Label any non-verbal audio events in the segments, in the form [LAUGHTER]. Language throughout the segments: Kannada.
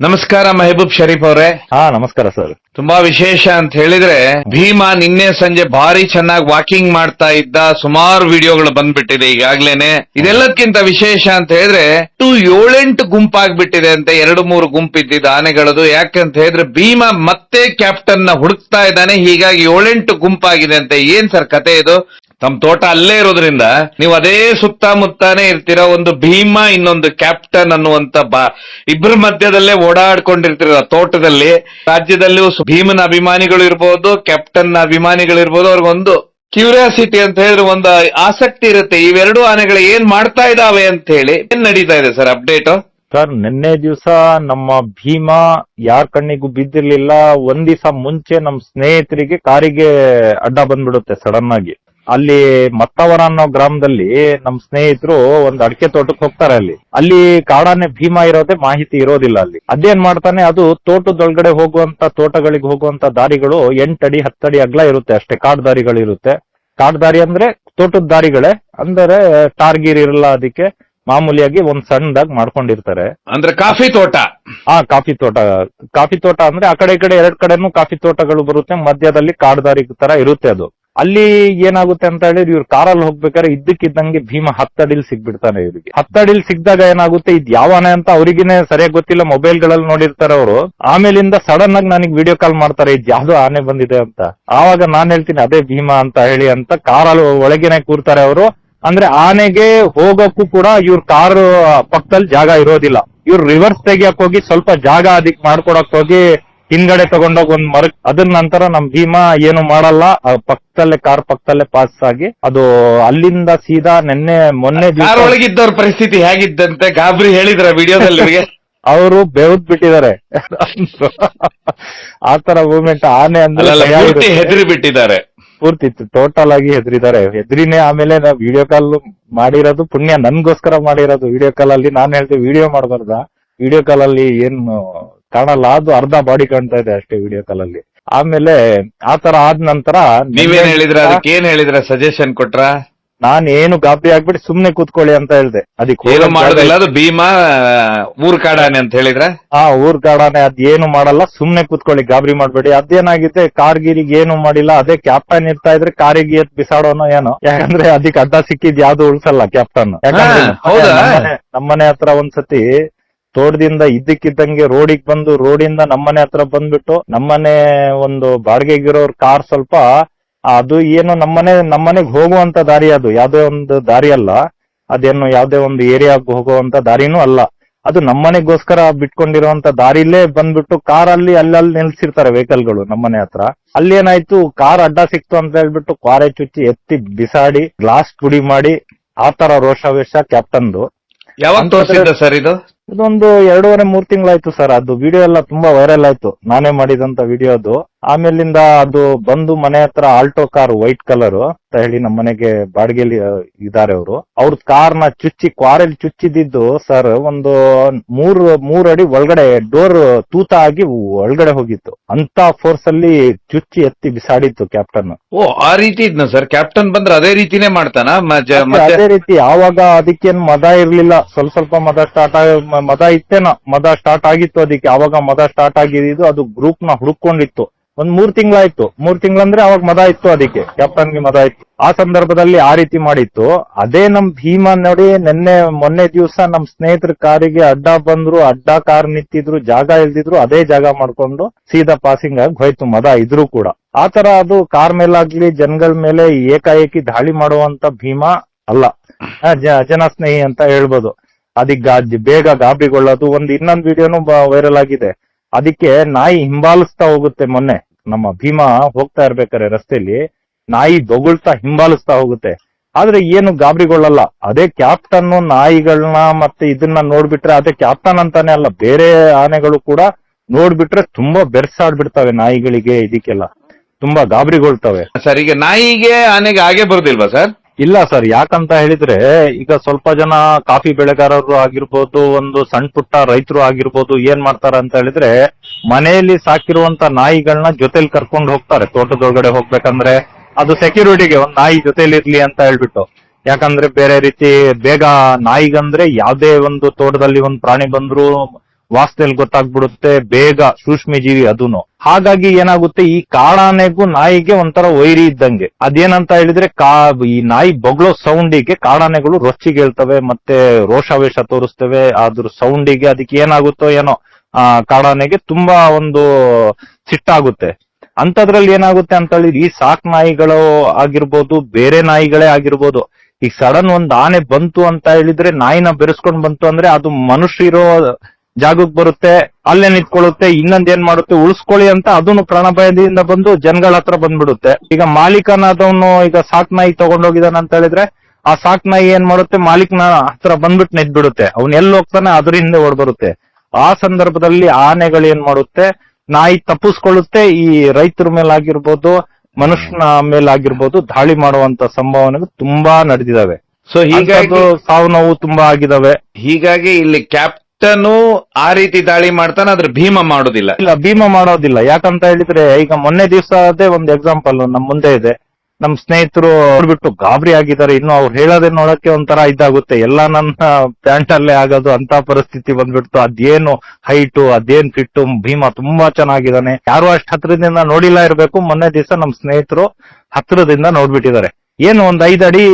ನಮಸ್ಕಾರ ಮೆಹಬೂಬ್ ಶರೀಫ್ ಅವರೇ. ಹಾ ನಮಸ್ಕಾರ ಸರ್. ತುಂಬಾ ವಿಶೇಷ ಅಂತ ಹೇಳಿದ್ರೆ ಭೀಮಾ ನಿನ್ನೆ ಸಂಜೆ ಭಾರಿ ಚೆನ್ನಾಗಿ ವಾಕಿಂಗ್ ಮಾಡ್ತಾ ಇದ್ದ ಸುಮಾರು ವಿಡಿಯೋಗಳು ಬಂದ್ಬಿಟ್ಟಿದೆ ಈಗಾಗ್ಲೇನೆ. ಇದೆಲ್ಲದಕ್ಕಿಂತ ವಿಶೇಷ ಅಂತ ಹೇಳಿದ್ರೆ ಟು ಏಳೆಂಟು ಗುಂಪಾಗ್ಬಿಟ್ಟಿದೆ ಅಂತ ಎರಡು ಮೂರು ಗುಂಪು ಇದ್ದಿದ್ದ ಆನೆಗಳದು. ಯಾಕಂತ ಹೇಳಿದ್ರೆ ಭೀಮಾ ಮತ್ತೆ ಕ್ಯಾಪ್ಟನ್ನ ಹುಡುಕ್ತಾ ಇದ್ದಾನೆ. ಹೀಗಾಗಿ ಏಳೆಂಟು ಗುಂಪಾಗಿದೆ ಅಂತ ಏನ್ ಸರ್ ಕತೆ ಇದು? ತಮ್ಮ ತೋಟ ಅಲ್ಲೇ ಇರೋದ್ರಿಂದ ನೀವು ಅದೇ ಸುತ್ತಮುತ್ತಾನೆ ಇರ್ತೀರ, ಒಂದು ಭೀಮ ಇನ್ನೊಂದು ಕ್ಯಾಪ್ಟನ್ ಅನ್ನುವಂತ ಬಾ ಇಬ್ಬರ ಮಧ್ಯದಲ್ಲೇ ಓಡಾಡ್ಕೊಂಡಿರ್ತೀರ ತೋಟದಲ್ಲಿ. ರಾಜ್ಯದಲ್ಲಿಯೂ ಭೀಮನ ಅಭಿಮಾನಿಗಳು ಇರ್ಬೋದು ಕ್ಯಾಪ್ಟನ್ ಅಭಿಮಾನಿಗಳು ಇರ್ಬೋದು, ಅವ್ರಿಗೊಂದು ಕ್ಯೂರಿಯಾಸಿಟಿ ಅಂತ ಹೇಳಿದ್ರೆ ಒಂದು ಆಸಕ್ತಿ ಇರುತ್ತೆ. ಇವೆರಡು ಆನೆಗಳು ಏನ್ ಮಾಡ್ತಾ ಇದಾವೆ ಅಂತ ಹೇಳಿ ಏನ್ ನಡೀತಾ ಇದೆ ಸರ್ ಅಪ್ಡೇಟ್? ಸರ್, ನಿನ್ನೆ ದಿವಸ ನಮ್ಮ ಭೀಮ ಯಾರ ಕಣ್ಣಿಗೂ ಬಿದ್ದಿರ್ಲಿಲ್ಲ. ಒಂದ್ ದಿವಸ ಮುಂಚೆ ನಮ್ ಸ್ನೇಹಿತರಿಗೆ ಕಾರಿಗೆ ಅಡ್ಡ ಬಂದ್ಬಿಡುತ್ತೆ ಸಡನ್ ಆಗಿ. ಅಲ್ಲಿ ಮತ್ತವರ ಅನ್ನೋ ಗ್ರಾಮದಲ್ಲಿ ನಮ್ ಸ್ನೇಹಿತರು ಒಂದ್ ಅಡಿಕೆ ತೋಟಕ್ಕೆ ಹೋಗ್ತಾರೆ ಅಲ್ಲಿ. ಅಲ್ಲಿ ಕಾಡಾನೆ ಭೀಮಾ ಇರೋದೇ ಮಾಹಿತಿ ಇರೋದಿಲ್ಲ ಅಲ್ಲಿ. ಅದೇನ್ ಮಾಡ್ತಾನೆ ಅದು ತೋಟದೊಳಗಡೆ ಹೋಗುವಂತ ತೋಟಗಳಿಗೆ ಹೋಗುವಂತ ದಾರಿಗಳು ಎಂಟಡಿ ಹತ್ತಡಿ ಅಗ್ಲ ಇರುತ್ತೆ ಅಷ್ಟೇ ಕಾಡ್ ದಾರಿಗಳಿರುತ್ತೆ ಕಾಡ್ ದಾರಿ ಅಂದ್ರೆ ತೋಟದ ದಾರಿಗಳೇ ಅಂದರೆ ಟಾರ್ಗೀರ್ ಇರಲ್ಲ ಅದಕ್ಕೆ ಮಾಮೂಲಿಯಾಗಿ ಒಂದ್ ಸಣ್ಣದಾಗಿ ಮಾಡ್ಕೊಂಡಿರ್ತಾರೆ. ಅಂದ್ರೆ ಕಾಫಿ ತೋಟ. ಆ ಕಾಫಿ ತೋಟ ಕಾಫಿ ತೋಟ ಅಂದ್ರೆ ಆ ಕಡೆ ಈ ಕಡೆ ಎರಡ್ ಕಡೆನೂ ಕಾಫಿ ತೋಟಗಳು ಬರುತ್ತೆ ಮಧ್ಯದಲ್ಲಿ ಕಾಡ್ದಾರಿ ತರ ಇರುತ್ತೆ ಅದು. ಅಲ್ಲಿ ಏನಾಗುತ್ತೆ ಅಂತ ಹೇಳಿದ್ರೆ ಇವ್ರು ಕಾರಲ್ಲಿ ಹೋಗ್ಬೇಕಾದ್ರೆ ಇದ್ದಕ್ಕಿದ್ದಂಗೆ ಭೀಮ ಹತ್ತಡಿಲ್ ಸಿಗ್ಬಿಡ್ತಾನೆ ಇವ್ರಿಗೆ. ಹತ್ತಡಿಲ್ ಸಿಕ್ಕಿದಾಗ ಏನಾಗುತ್ತೆ, ಇದ್ ಯಾವ ಆನೆ ಅಂತ ಅವ್ರಿಗಿನೇ ಸರಿಯಾಗಿ ಗೊತ್ತಿಲ್ಲ ಮೊಬೈಲ್ಗಳಲ್ಲಿ ನೋಡಿರ್ತಾರೆ ಅವರು. ಆಮೇಲಿಂದ ಸಡನ್ ಆಗಿ ನನಗೆ ವಿಡಿಯೋ ಕಾಲ್ ಮಾಡ್ತಾರೆ, ಇದ್ ಯಾವ್ದೋ ಆನೆ ಬಂದಿದೆ ಅಂತ. ಆವಾಗ ನಾನ್ ಹೇಳ್ತೀನಿ, ಅದೇ ಭೀಮ ಅಂತ ಹೇಳಿ ಅಂತ ಕಾರಲ್ಲಿ ಒಳಗೇನೆ ಕೂರ್ತಾರೆ ಅವರು. ಅಂದ್ರೆ ಆನೆಗೆ ಹೋಗೋಕ್ಕೂ ಕೂಡ ಇವ್ರ ಕಾರ್ ಪಕ್ಕದಲ್ಲಿ ಜಾಗ ಇರೋದಿಲ್ಲ. ಇವ್ರು ರಿವರ್ಸ್ ತೆಗಿಯಕ್ ಹೋಗಿ ಸ್ವಲ್ಪ ಜಾಗ ಅದಕ್ಕೆ ಮಾಡ್ಕೊಡಕ್ ಹೋಗಿ ಹಿಂದ್ಗಡೆ ತಗೊಂಡೋಗ್ ಒಂದ್ ಮರ ಅದ್ರ ನಂತರ ನಮ್ ಭೀಮಾ ಏನು ಮಾಡಲ್ಲ ಪಕ್ಕದಲ್ಲೇ ಕಾರ್ ಪಕ್ಕದಲ್ಲೇ ಪಾಸ್ ಆಗಿ ಅದು ಅಲ್ಲಿಂದ ಸೀದಾ ನಿನ್ನೆ ಮೊನ್ನೆ ಒಳಗಿದ್ದವ್ರ ಪರಿಸ್ಥಿತಿ ಹೇಗಿದ್ದಂತೆ ಗಾಬರಿ ಹೇಳಿದ್ರ ವಿಡಿಯೋದಲ್ಲಿ [LAUGHS] ಅವರು ಬೆವದ್ ಬಿಟ್ಟಿದ್ದಾರೆ. [LAUGHS] ಆತರ ಮೂಮೆಂಟ್ ಆನೆ ಅಂದ್ರೆ. ಹೆದರಿ ಬಿಟ್ಟಿದ್ದಾರೆ. ಪೂರ್ತಿ ಟೋಟಲ್ ಆಗಿ ಹೆದ್ರಿದ್ದಾರೆ. ಹೆದ್ರಿನೇ ಆಮೇಲೆ ನಾವು ವಿಡಿಯೋ ಕಾಲ್ ಮಾಡಿರೋದು ಪುಣ್ಯ ನನ್ಗೋಸ್ಕರ ಮಾಡಿರೋದು ವಿಡಿಯೋ ಕಾಲ್ ಅಲ್ಲಿ. ನಾನು ಹೇಳ್ತೀವಿ ವಿಡಿಯೋ ಮಾಡಬಾರ್ದ? ವಿಡಿಯೋ ಕಾಲ್ ಅಲ್ಲಿ ಏನು ಕಾಣಲ್ಲ ಅದು ಅರ್ಧ ಬಾಡಿ ಕಾಣ್ತಾ ಇದೆ ಅಷ್ಟೇ ವಿಡಿಯೋ ಕಾಲ್ ಅಲ್ಲಿ. ಆಮೇಲೆ ತರ ಆದ ನಂತರ ನೀವೇನ್ ಹೇಳಿದ್ರ? ಅದಕ್ಕೆ ಏನ್ ಹೇಳಿದ್ರ? ಸಜೆಷನ್ ಕೊಟ್ರ? ನಾನು ಏನು ಗಾಬರಿ ಆಗ್ಬಿಟ್ಟು ಸುಮ್ನೆ ಕೂತ್ಕೊಳ್ಳಿ ಅಂತ ಹೇಳ್ದೆ. ಅದಕ್ಕೆ ಏನು ಮಾಡೋದಿಲ್ಲ. ಅದು ಭೀಮಾ ಊರ್ ಕಾಡಾನೆ ಅಂತ ಹೇಳಿದ್ರೆ? ಆ ಊರ್ ಕಾಡಾನೆ ಅದ್ ಏನು ಮಾಡಲ್ಲ. ಸುಮ್ನೆ ಕೂತ್ಕೊಳ್ಳಿ ಗಾಬರಿ ಮಾಡ್ಬೇಡಿ. ಅದೇನಾಗಿದೆ? ಕಾರ್ಗಿರಿಗೆ ಏನು ಮಾಡಿಲ್ಲ. ಅದೇ ಕ್ಯಾಪ್ಟನ್ ಇರ್ತಾ ಇದ್ರೆ ಕಾರಿಗೆ ಎತ್ ಬಿಸಾಡೋನೋ ಏನೋ. ಯಾಕಂದ್ರೆ ಅದಕ್ಕೆ ಅಡ್ಡ ಸಿಕ್ಕಿದ್ ಯಾವ್ದು ಉಳ್ಸಲ್ಲ ಕ್ಯಾಪ್ಟನ್ ಯಾಕಂದ್ರೆ ನಮ್ಮನೆ ಹತ್ರ ಒಂದ್ಸತಿ ತೋಟದಿಂದ ಇದ್ದಕ್ಕಿದ್ದಂಗೆ ರೋಡಿಗೆ ಬಂದು ರೋಡಿಂದ ನಮ್ಮನೆ ಹತ್ರ ಬಂದ್ಬಿಟ್ಟು ನಮ್ಮನೆ ಒಂದು ಬಾಡಿಗೆಗಿರೋರ್ ಕಾರ್ ಸ್ವಲ್ಪ ಅದು ಏನು ನಮ್ಮನೆ ನಮ್ಮನೆಗ್ ಹೋಗುವಂತ ದಾರಿ ಅದು ಯಾವ್ದೇ ಒಂದು ದಾರಿ ಅಲ್ಲ. ಅದೇನು ಯಾವ್ದೇ ಒಂದು ಏರಿಯಾಗ್ ಹೋಗುವಂತ ದಾರಿನೂ ಅಲ್ಲ. ಅದು ನಮ್ಮನೆಗೋಸ್ಕರ ಬಿಟ್ಕೊಂಡಿರುವಂತ ದಾರಿಲೇ ಬಂದ್ಬಿಟ್ಟು ಕಾರ್ ಅಲ್ಲಿ ಅಲ್ಲಲ್ಲಿ ನಿಲ್ಸಿರ್ತಾರೆ ವೆಹಿಕಲ್ಗಳು ನಮ್ಮನೆ ಹತ್ರ. ಅಲ್ಲಿ ಏನಾಯ್ತು ಕಾರ್ ಅಡ್ಡ ಸಿಕ್ತು ಅಂತ ಹೇಳ್ಬಿಟ್ಟು ಕ್ವಾರೆ ಚುಚ್ಚಿ ಎತ್ತಿ ಬಿಸಾಡಿ ಗ್ಲಾಸ್ ಪುಡಿ ಮಾಡಿ ಆತರ ರೋಷಾವೇಶ ಕ್ಯಾಪ್ಟನ್ದು. ಯಾವಾಗ ತೋರಿಸಿದ್ದ ಸರ್ ಇದು? ಇದೊಂದು ಎರಡೂವರೆ ಮೂರ್ ತಿಂಗಳಾಯ್ತು ಸರ್. ಅದು ವಿಡಿಯೋ ಎಲ್ಲ ತುಂಬಾ ವೈರಲ್ ಆಯ್ತು. ನಾನೇ ಮಾಡಿದಂತ ವಿಡಿಯೋ ಅದು. ಆಮೇಲಿಂದ ಅದು ಬಂದು ಮನೆ ಹತ್ರ ಆಲ್ಟೋ ಕಾರ್ ವೈಟ್ ಕಲರ್ ಅಂತ ಹೇಳಿ ನಮ್ಮ ಮನೆಗೆ ಬಾಡಿಗೆಲಿ ಇದಾರೆ ಅವರು. ಅವ್ರ ಕಾರ್ನ ಚುಚ್ಚಿ ಕ್ವಾರೆಲ್ ಚುಚ್ಚಿದ್ದು ಸರ್ ಒಂದು ಮೂರ್ ಮೂರ್ ಅಡಿ ಒಳಗಡೆ ಡೋರ್ ತೂತ ಆಗಿ ಒಳಗಡೆ ಹೋಗಿತ್ತು. ಅಂತ ಫೋರ್ಸ್ ಅಲ್ಲಿ ಚುಚ್ಚಿ ಎತ್ತಿ ಬಿಸಾಡಿತ್ತು ಕ್ಯಾಪ್ಟನ್ ಓ ಆ ರೀತಿ ಇದ್ನ ಸರ್? ಕ್ಯಾಪ್ಟನ್ ಬಂದ್ರೆ ಅದೇ ರೀತಿನೇ ಮಾಡ್ತಾನ? ಅದೇ ರೀತಿ. ಯಾವಾಗ ಅದಕ್ಕೇನ್ ಮದ ಇರ್ಲಿಲ್ಲ. ಸ್ವಲ್ಪ ಸ್ವಲ್ಪ ಮದ ಸ್ಟಾರ್ಟ್ ಮದ ಇತ್ತೇನ? ಮದ ಸ್ಟಾರ್ಟ್ ಆಗಿತ್ತು ಅದಕ್ಕೆ. ಯಾವಾಗ ಮದ ಸ್ಟಾರ್ಟ್ ಆಗಿದ್ದು ಅದು ಗ್ರೂಪ್ನ ಹುಡುಕೊಂಡಿತ್ತು ಒಂದ್ ಮೂರ್ ತಿಂಗಳಾಯ್ತು. ಮೂರ್ ತಿಂಗಳಂದ್ರೆ ಅವಾಗ ಮದ ಇತ್ತು ಅದಕ್ಕೆ. ಕ್ಯಾಪ್ಟನ್ಗೆ ಮದ ಇತ್ತು. ಆ ಸಂದರ್ಭದಲ್ಲಿ ಆ ರೀತಿ ಮಾಡಿತ್ತು. ಅದೇ ನಮ್ ಭೀಮಾ ನೋಡಿ ನಿನ್ನೆ, ಮೊನ್ನೆ ದಿವಸ ನಮ್ ಸ್ನೇಹಿತರ ಕಾರಿಗೆ ಅಡ್ಡ ಬಂದ್ರು, ಅಡ್ಡ ಕಾರ್ ನಿಂತಿದ್ರು, ಜಾಗ ಇಲ್ದಿದ್ರು ಅದೇ ಜಾಗ ಮಾಡ್ಕೊಂಡು ಸೀದಾ ಪಾಸಿಂಗ್ ಆಗಿ ಹೋಯ್ತು ಮದ ಇದ್ರು ಕೂಡ. ಆತರ ಅದು ಕಾರ್ ಮೇಲಾಗ್ಲಿ, ಜನಗಳ ಮೇಲೆ ಏಕಾಏಕಿ ದಾಳಿ ಮಾಡುವಂತ ಭೀಮಾ ಅಲ್ಲ. ಜನ ಸ್ನೇಹಿ ಅಂತ ಹೇಳ್ಬೋದು. ಅದಿಗ್ ಗಾ- ಬೇಗ ಗಾಬರಿಗೊಳ್ಳೋದು ಒಂದ್ ಇನ್ನೊಂದ್ ವಿಡಿಯೋನು ವೈರಲ್ ಆಗಿದೆ. ಅದಕ್ಕೆ ನಾಯಿ ಹಿಂಬಾಲಿಸ್ತಾ ಹೋಗುತ್ತೆ ಮೊನ್ನೆ. ನಮ್ಮ ಭೀಮಾ ಹೋಗ್ತಾ ಇರ್ಬೇಕಾರೆ ರಸ್ತೆಯಲ್ಲಿ ನಾಯಿ ದೊಗುಳ್ತಾ ಹಿಂಬಾಲಿಸ್ತಾ ಹೋಗುತ್ತೆ. ಆದ್ರೆ ಏನು ಗಾಬರಿಗೊಳ್ಳಲ್ಲ. ಅದೇ ಕ್ಯಾಪ್ಟನ್ ನಾಯಿಗಳನ್ನ ಮತ್ತೆ ಇದನ್ನ ನೋಡ್ಬಿಟ್ರೆ, ಅದೇ ಕ್ಯಾಪ್ಟನ್ ಅಂತಾನೆ ಅಲ್ಲ, ಬೇರೆ ಆನೆಗಳು ಕೂಡ ನೋಡ್ಬಿಟ್ರೆ ತುಂಬಾ ಬೆರ್ಸಾಡ್ಬಿಡ್ತವೆ ನಾಯಿಗಳಿಗೆ ಇದಕ್ಕೆಲ್ಲ. ತುಂಬಾ ಗಾಬರಿಗೊಳ್ತವೆ. ಸರ್, ಈಗ ನಾಯಿಗೆ ಆನೆಗೆ ಹಾಗೆ ಬರುದಿಲ್ವಾ ಸರ್? ಇಲ್ಲ ಸರ್, ಯಾಕಂತ ಹೇಳಿದ್ರೆ ಈಗ ಸ್ವಲ್ಪ ಜನ ಕಾಫಿ ಬೆಳೆಗಾರರು ಆಗಿರ್ಬೋದು, ಒಂದು ಸಣ್ಣ ಪುಟ್ಟ ರೈತರು ಆಗಿರ್ಬೋದು ಏನ್ ಮಾಡ್ತಾರ ಅಂತ ಹೇಳಿದ್ರೆ ಮನೆಯಲ್ಲಿ ಸಾಕಿರುವಂತ ನಾಯಿಗಳನ್ನ ಜೊತೆಲಿ ಕರ್ಕೊಂಡು ಹೋಗ್ತಾರೆ, ತೋಟದೊಳಗಡೆ ಹೋಗ್ಬೇಕಂದ್ರೆ. ಅದು ಸೆಕ್ಯೂರಿಟಿಗೆ ಒಂದ್ ನಾಯಿ ಜೊತೆಲಿ ಇರ್ಲಿ ಅಂತ ಹೇಳ್ಬಿಟ್ಟು. ಯಾಕಂದ್ರೆ ಬೇರೆ ರೀತಿ ಬೇಗ ನಾಯಿಗಂದ್ರೆ ಯಾವ್ದೇ ಒಂದು ತೋಟದಲ್ಲಿ ಒಂದು ಪ್ರಾಣಿ ಬಂದ್ರು ವಾಸ್ತಲ್ಲಿ ಗೊತ್ತಾಗ್ಬಿಡುತ್ತೆ, ಬೇಗ ಸೂಕ್ಷ್ಮ ಜೀವಿ ಅದೂನು. ಹಾಗಾಗಿ ಏನಾಗುತ್ತೆ, ಈ ಕಾಡಾನೆಗೂ ನಾಯಿಗೆ ಒಂಥರ ವೈರಿ ಇದ್ದಂಗೆ. ಅದೇನಂತ ಹೇಳಿದ್ರೆ, ಕಾ, ಈ ನಾಯಿ ಬೊಗಳೋ ಸೌಂಡಿಗೆ ಕಾಡಾನೆಗಳು ರೊಚ್ಚಿಗೇಳ್ತವೆ ಮತ್ತೆ ರೋಷಾವೇಶ ತೋರಿಸ್ತವೆ ಅದ್ರ ಸೌಂಡಿಗೆ ಅದಕ್ಕೆ ಏನಾಗುತ್ತೋ ಏನೋ, ಆ, ಕಾಡಾನೆಗೆ ತುಂಬಾ ಒಂದು ಸಿಟ್ಟಾಗುತ್ತೆ. ಅಂತದ್ರಲ್ಲಿ ಏನಾಗುತ್ತೆ ಅಂತ ಹೇಳಿದ್ರೆ ಈ ಸಾಕ್ ನಾಯಿಗಳು ಆಗಿರ್ಬೋದು, ಬೇರೆ ನಾಯಿಗಳೇ ಆಗಿರ್ಬೋದು ಈಗ ಸಡನ್ ಒಂದ್ ಆನೆ ಬಂತು ಅಂತ ಹೇಳಿದ್ರೆ ನಾಯಿನ ಬೆರೆಸ್ಕೊಂಡ್ ಬಂತು ಅಂದ್ರೆ ಅದು ಮನುಷ್ಯ ಇರೋ ಜಾಗಕ್ಕೆ ಬರುತ್ತೆ ಅಲ್ಲೇ ನಿಂತ್ಕೊಳ್ಳುತ್ತೆ ಇನ್ನೊಂದ್ ಏನ್ ಮಾಡುತ್ತೆ ಉಳಿಸ್ಕೊಳ್ಳಿ ಅಂತ ಅದನ್ನು ಪ್ರಾಣಭಯದಿಂದ ಬಂದು ಜನಗಳ ಹತ್ರ ಬಂದ್ಬಿಡುತ್ತೆ. ಈಗ ಮಾಲೀಕನಾದವನು ಈಗ ಸಾಕ್ ನಾಯಿ ತಗೊಂಡೋಗಿದಾನ ಅಂತ ಹೇಳಿದ್ರೆ ಆ ಸಾಕ್ ನಾಯಿ ಏನ್ ಮಾಡುತ್ತೆ ಮಾಲೀಕನ ಹತ್ರ ಬಂದ್ಬಿಟ್ಟು ಬಿಡುತ್ತೆ ಅವ್ನ್ ಎಲ್ಲಿ ಹೋಗ್ತಾನೆ ಅದ್ರ ಹಿಂದೆ ಓಡ್ ಬರುತ್ತೆ ಆ ಸಂದರ್ಭದಲ್ಲಿ ಆನೆಗಳು ಏನ್ ಮಾಡುತ್ತೆ ನಾಯಿ ತಪ್ಪಿಸ್ಕೊಳ್ಳುತ್ತೆ ಈ ರೈತರ ಮೇಲಾಗಿರ್ಬೋದು ಮನುಷ್ಯನ ಮೇಲಾಗಿರ್ಬೋದು ದಾಳಿ ಮಾಡುವಂತ ಸಂಭಾವನೆಗಳು ತುಂಬಾ ನಡೆದಿದಾವೆ. ಸೊ ಹೀಗಾಗಿ ಸಾವು ನೋವು ತುಂಬಾ ಆಗಿದಾವೆ. ಹೀಗಾಗಿ ಇಲ್ಲಿ ಕ್ಯಾಪ್ಟನ್ ಆ ರೀತಿ ದಾಳಿ ಮಾಡ್ತಾನೆ, ಆದ್ರೆ ಭೀಮ ಮಾಡೋದಿಲ್ಲ. ಇಲ್ಲ, ಭೀಮ ಮಾಡೋದಿಲ್ಲ. ಯಾಕಂತ ಹೇಳಿದ್ರೆ, ಈಗ ಮೊನ್ನೆ ದಿವಸ ಅದೇ ಒಂದು ಎಕ್ಸಾಂಪಲ್ ನಮ್ ಮುಂದೆ ಇದೆ. ನಮ್ ಸ್ನೇಹಿತರು ನೋಡ್ಬಿಟ್ಟು ಗಾಬರಿ ಆಗಿದ್ದಾರೆ. ಇನ್ನು ಅವ್ರು ಹೇಳೋದೇ ನೋಡಕ್ಕೆ ಒಂಥರ ಇದಾಗುತ್ತೆ. ಎಲ್ಲ ನನ್ನ ಪ್ಯಾಂಟ್ ಅಲ್ಲೇ ಆಗೋದು, ಅಂತ ಪರಿಸ್ಥಿತಿ ಬಂದ್ಬಿಡ್ತು. ಅದೇನು ಹೈಟು ಅದೇನ್ ಫಿಟ್ಟು ಭೀಮ ತುಂಬಾ ಚೆನ್ನಾಗಿದ್ದಾನೆ. ಯಾರು ಅಷ್ಟ್ ಹತ್ರದಿಂದ ನೋಡಿಲ್ಲ ಇರ್ಬೇಕು. ಮೊನ್ನೆ ದಿವಸ ನಮ್ ಸ್ನೇಹಿತರು ಹತ್ರದಿಂದ ನೋಡ್ಬಿಟ್ಟಿದ್ದಾರೆ. ಏನು ಒಂದ್ ಐದ್ ಅಡಿ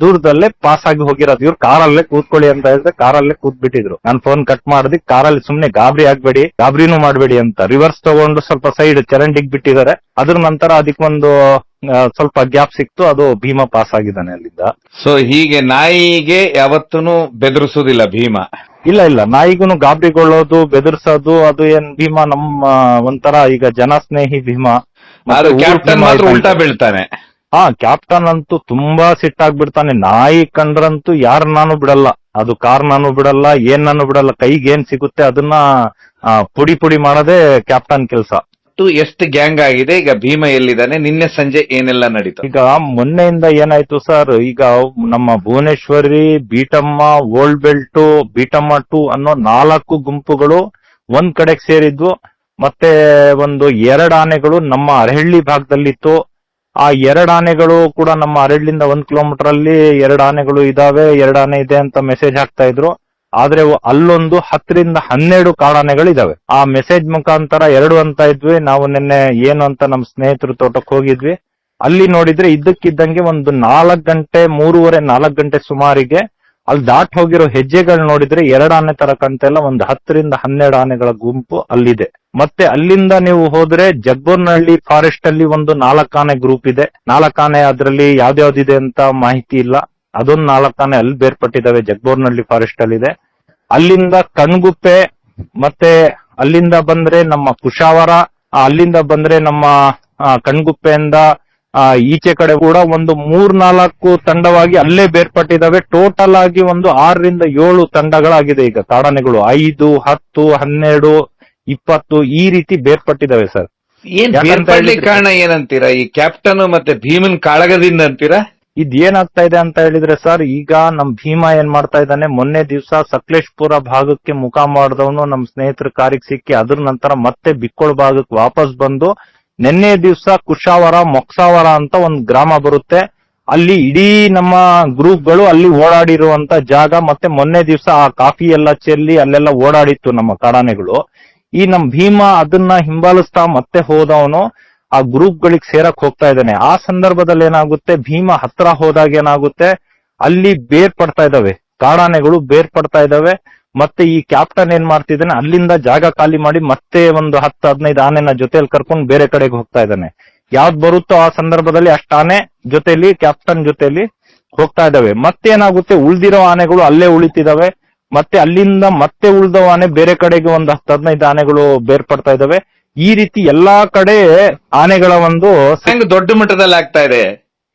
ದೂರದಲ್ಲೇ ಪಾಸ್ ಆಗಿ ಹೋಗಿರೋದು. ಇವ್ರು ಕಾರಲ್ಲೇ ಕೂತ್ಕೊಳ್ಳಿ ಅಂತ ಹೇಳಿದ್ರೆ ಕಾರಲ್ಲೇ ಕೂತ್ಬಿಟ್ಟಿದ್ರು. ನಾನು ಫೋನ್ ಕಟ್ ಮಾಡಿದ್ ಕಾರಲ್ಲಿ ಸುಮ್ನೆ ಗಾಬರಿ ಆಗ್ಬೇಡಿ ಗಾಬರಿನೂ ಮಾಡ್ಬೇಡಿ ಅಂತ. ರಿವರ್ಸ್ ತಗೊಂಡು ಸ್ವಲ್ಪ ಸೈಡ್ ಚರಂಡಿಗ್ ಬಿಟ್ಟಿದ್ದಾರೆ. ಅದ್ರ ನಂತರ ಅದಕ್ಕೊಂದು ಒಂದು ಸ್ವಲ್ಪ ಗ್ಯಾಪ್ ಸಿಕ್ತು ಅದು ಭೀಮ ಪಾಸ್ ಆಗಿದ್ದಾನೆ ಅಲ್ಲಿಂದ. ಸೊ ಹೀಗೆ ನಾಯಿಗೆ ಯಾವತ್ತೂ ಬೆದರಿಸುದಿಲ್ಲ ಭೀಮ? ಇಲ್ಲ ಇಲ್ಲ. ನಾಯಿಗೂ ಗಾಬರಿಗೊಳ್ಳೋದು ಬೆದರ್ಸೋದು ಅದು ಏನ್ ಭೀಮ ನಮ್ಮ ಒಂಥರ ಈಗ ಜನಸ್ನೇಹಿ ಭೀಮ. ಕ್ಯಾಪ್ಟನ್ ಮಾತ್ರ. ಉಲ್ಟಾ ಬೀಳ್ತಾನೆ. ಹಾ ಕ್ಯಾಪ್ಟನ್ ಅಂತೂ ತುಂಬಾ ಸಿಟ್ಟಾಗ್ಬಿಡ್ತಾನೆ. ನಾಯಿ ಕಂಡ್ರಂತೂ ಯಾರ್ ನಾನು ಬಿಡಲ್ಲ. ಅದು ಕಾರ್ ನಾನು ಬಿಡಲ್ಲ ಏನ್ ನಾನು ಬಿಡಲ್ಲ ಕೈಗೆ ಏನ್ ಸಿಗುತ್ತೆ ಅದನ್ನ ಆ, ಪುಡಿ ಪುಡಿ ಮಾಡೋದೇ ಕ್ಯಾಪ್ಟನ್ ಕೆಲಸ. ಎಷ್ಟು ಗ್ಯಾಂಗ್ ಆಗಿದೆ ಈಗ ಭೀಮ ಎಲ್ಲಿದ್ದಾನೆ ನಿನ್ನೆ ಸಂಜೆ ಏನೆಲ್ಲ ನಡೀತು? ಈಗ ಮೊನ್ನೆಯಿಂದ ಏನಾಯ್ತು ಸರ್ ಈಗ ನಮ್ಮ Bhuvaneshwari Beetamma old belt Beetamma two ಅನ್ನೋ ನಾಲ್ಕು ಗುಂಪುಗಳು ಒಂದ್ ಕಡೆಗೆ ಸೇರಿದ್ವು. ಮತ್ತೆ ಒಂದು ಎರಡು ಆನೆಗಳು ನಮ್ಮ ಅರಹಳ್ಳಿ ಭಾಗದಲ್ಲಿತ್ತು. ಆ ಎರಡು ಆನೆಗಳು ಕೂಡ ನಮ್ಮ ಅರಳಿಂದ ಒಂದ್ ಕಿಲೋಮೀಟರ್ ಅಲ್ಲಿ ಎರಡು ಆನೆಗಳು ಇದಾವೆ, ಎರಡು ಆನೆ ಇದೆ ಅಂತ ಮೆಸೇಜ್ ಹಾಕ್ತಾ ಇದ್ರು. ಆದ್ರೆ ಅಲ್ಲೊಂದು ಹತ್ತರಿಂದ ಹನ್ನೆರಡು ಕಾಡಾನೆಗಳು ಇದಾವೆ ಆ ಮೆಸೇಜ್ ಮುಖಾಂತರ ಎರಡು ಅಂತ ಇದ್ವಿ. ನಾವು ನಿನ್ನೆ ಏನು ಅಂತ ನಮ್ಮ ಸ್ನೇಹಿತರು ತೋಟಕ್ಕೆ ಹೋಗಿದ್ವಿ. ಅಲ್ಲಿ ನೋಡಿದ್ರೆ ಇದ್ದಕ್ಕಿದ್ದಂಗೆ ಒಂದು ನಾಲ್ಕ್ ಗಂಟೆ, ಮೂರುವರೆ ನಾಲ್ಕ್ ಗಂಟೆ ಸುಮಾರಿಗೆ ಅಲ್ಲಿ ದಾಟ್ ಹೋಗಿರೋ ಹೆಜ್ಜೆಗಳು ನೋಡಿದ್ರೆ ಎರಡು ಆನೆ ತರ ಕಾಣ್ತಾ ಒಂದು ಹತ್ತರಿಂದ ಹನ್ನೆರಡು ಆನೆಗಳ ಗುಂಪು ಅಲ್ಲಿದೆ. ಮತ್ತೆ ಅಲ್ಲಿಂದ ನೀವು ಹೋದ್ರೆ ಜಗ್ಬೋರ್ನಹಳ್ಳಿ ಫಾರೆಸ್ಟ್ ಅಲ್ಲಿ ಒಂದು ನಾಲ್ಕಾನೆ ಗ್ರೂಪ್ ಇದೆ. ನಾಲ್ಕಾನೆ ಅದರಲ್ಲಿ ಯಾವ್ದ್ಯಾವ್ದಿದೆ ಅಂತ ಮಾಹಿತಿ ಇಲ್ಲ. ಅದೊಂದು ನಾಲ್ಕಾನೆ ಅಲ್ಲಿ ಬೇರ್ಪಟ್ಟಿದಾವೆ ಜಗ್ಬೋರ್ನಹಳ್ಳಿ ಫಾರೆಸ್ಟ್ ಅಲ್ಲಿ ಇದೆ ಅಲ್ಲಿಂದ ಕಣ್ಗುಪ್ಪೆ ಮತ್ತೆ ಅಲ್ಲಿಂದ ಬಂದ್ರೆ ನಮ್ಮ ಕುಶಾವರ ಅಲ್ಲಿಂದ ಬಂದ್ರೆ ನಮ್ಮ ಕಣ್ಗುಪ್ಪೆಯಿಂದ ಈಚೆ ಕಡೆ ಕೂಡ ಒಂದು ಮೂರ್ ನಾಲ್ಕು ತಂಡವಾಗಿ ಅಲ್ಲೇ ಬೇರ್ಪಟ್ಟಿದಾವೆ ಟೋಟಲ್ ಆಗಿ ಒಂದು ಆರರಿಂದ ಏಳು ತಂಡಗಳಾಗಿದೆ ಈಗ ಕಾಡಾನೆಗಳು ಐದು, ಹತ್ತು, ಹನ್ನೆರಡು ಇಪ್ಪತ್ತು ಈ ರೀತಿ ಬೇರ್ಪಟ್ಟಿದಾವೆ ಸರ್. ಏನ್ ಯಾಕಂತ ಬೇರ್ಪಡ್ಲಿಕ್ಕೆ ಕಾರಣ ಏನಂತೀರಾ? ಈ ಕ್ಯಾಪ್ಟನ್ ಮತ್ತೆ ಭೀಮನ್ ಕಾಳಗದಿಂದ ಅಂತೀರಾ? ಇದ್ ಏನಾಗ್ತಾ ಇದೆ ಅಂತ ಹೇಳಿದ್ರೆ ಸರ್ ಈಗ ನಮ್ ಭೀಮಾ ಏನ್ ಮಾಡ್ತಾ ಇದ್ದಾನೆ? ಮೊನ್ನೆ ದಿವಸ ಸಕಲೇಶ್ಪುರ ಭಾಗಕ್ಕೆ ಮುಖ ಮಾಡಿದವನು ನಮ್ ಸ್ನೇಹಿತರ ಕಾರಿಗೆ ಸಿಕ್ಕಿ ಅದ್ರ ನಂತರ ಮತ್ತೆ ಬಿಕ್ಕೋಳ್ ಭಾಗಕ್ಕೆ ವಾಪಸ್ ಬಂದು ನಿನ್ನೆ ದಿವಸ ಕುಶಾವರ ಮೊಕ್ಸಾವರ ಅಂತ ಒಂದ್ ಗ್ರಾಮ ಬರುತ್ತೆ. ಅಲ್ಲಿ ಇಡೀ ನಮ್ಮ ಗ್ರೂಪ್ಗಳು ಅಲ್ಲಿ ಓಡಾಡಿರುವಂತ ಜಾಗ ಮತ್ತೆ ಮೊನ್ನೆ ದಿವಸ ಆ ಕಾಫಿ ಎಲ್ಲ ಚೆಲ್ಲಿ ಅಲ್ಲೆಲ್ಲ ಓಡಾಡಿತ್ತು ನಮ್ಮ ಕಾಡಾನೆಗಳು. ಈ ನಮ್ ಭೀಮ ಅದನ್ನ ಹಿಂಬಾಲಿಸ್ತಾ ಮತ್ತೆ ಹೋದವನು ಆ ಗ್ರೂಪ್ ಗಳಿಗೆ ಸೇರಕ್ ಹೋಗ್ತಾ ಇದ್ದಾನೆ. ಆ ಸಂದರ್ಭದಲ್ಲಿ ಏನಾಗುತ್ತೆ? ಭೀಮ ಹತ್ರ ಹೋದಾಗ ಏನಾಗುತ್ತೆ? ಅಲ್ಲಿ ಬೇರ್ಪಡ್ತಾ ಇದಾವೆ ಕಾಡಾನೆಗಳು ಬೇರ್ಪಡ್ತಾ ಇದಾವೆ ಮತ್ತೆ ಈ ಕ್ಯಾಪ್ಟನ್ ಏನ್ ಮಾಡ್ತಿದ್ದಾನೆ? ಅಲ್ಲಿಂದ ಜಾಗ ಖಾಲಿ ಮಾಡಿ ಮತ್ತೆ ಒಂದು ಹತ್ತು, ಹದಿನೈದು ಆನೆನ ಜೊತೆಯಲ್ಲಿ ಕರ್ಕೊಂಡು ಬೇರೆ ಕಡೆಗೆ ಹೋಗ್ತಾ ಇದ್ದಾನೆ. ಯಾವ್ದು ಬರುತ್ತೋ ಆ ಸಂದರ್ಭದಲ್ಲಿ ಅಷ್ಟು ಆನೆ ಜೊತೆಲಿ ಕ್ಯಾಪ್ಟನ್ ಜೊತೆಯಲ್ಲಿ ಹೋಗ್ತಾ ಇದಾವೆ ಮತ್ತೇನಾಗುತ್ತೆ? ಉಳ್ದಿರೋ ಆನೆಗಳು ಅಲ್ಲೇ ಉಳಿತಿದಾವೆ ಮತ್ತೆ ಅಲ್ಲಿಂದ ಮತ್ತೆ ಉಳಿದವ ಆನೆ ಬೇರೆ ಕಡೆಗೆ ಒಂದು ಹತ್ತು ಹದಿನೈದು ಆನೆಗಳು ಬೇರ್ಪಡ್ತಾ ಇದಾವೆ ಈ ರೀತಿ ಎಲ್ಲಾ ಕಡೆ ಆನೆಗಳ ಒಂದು ದೊಡ್ಡ ಮಟ್ಟದಲ್ಲಿ ಆಗ್ತಾ ಇದೆ?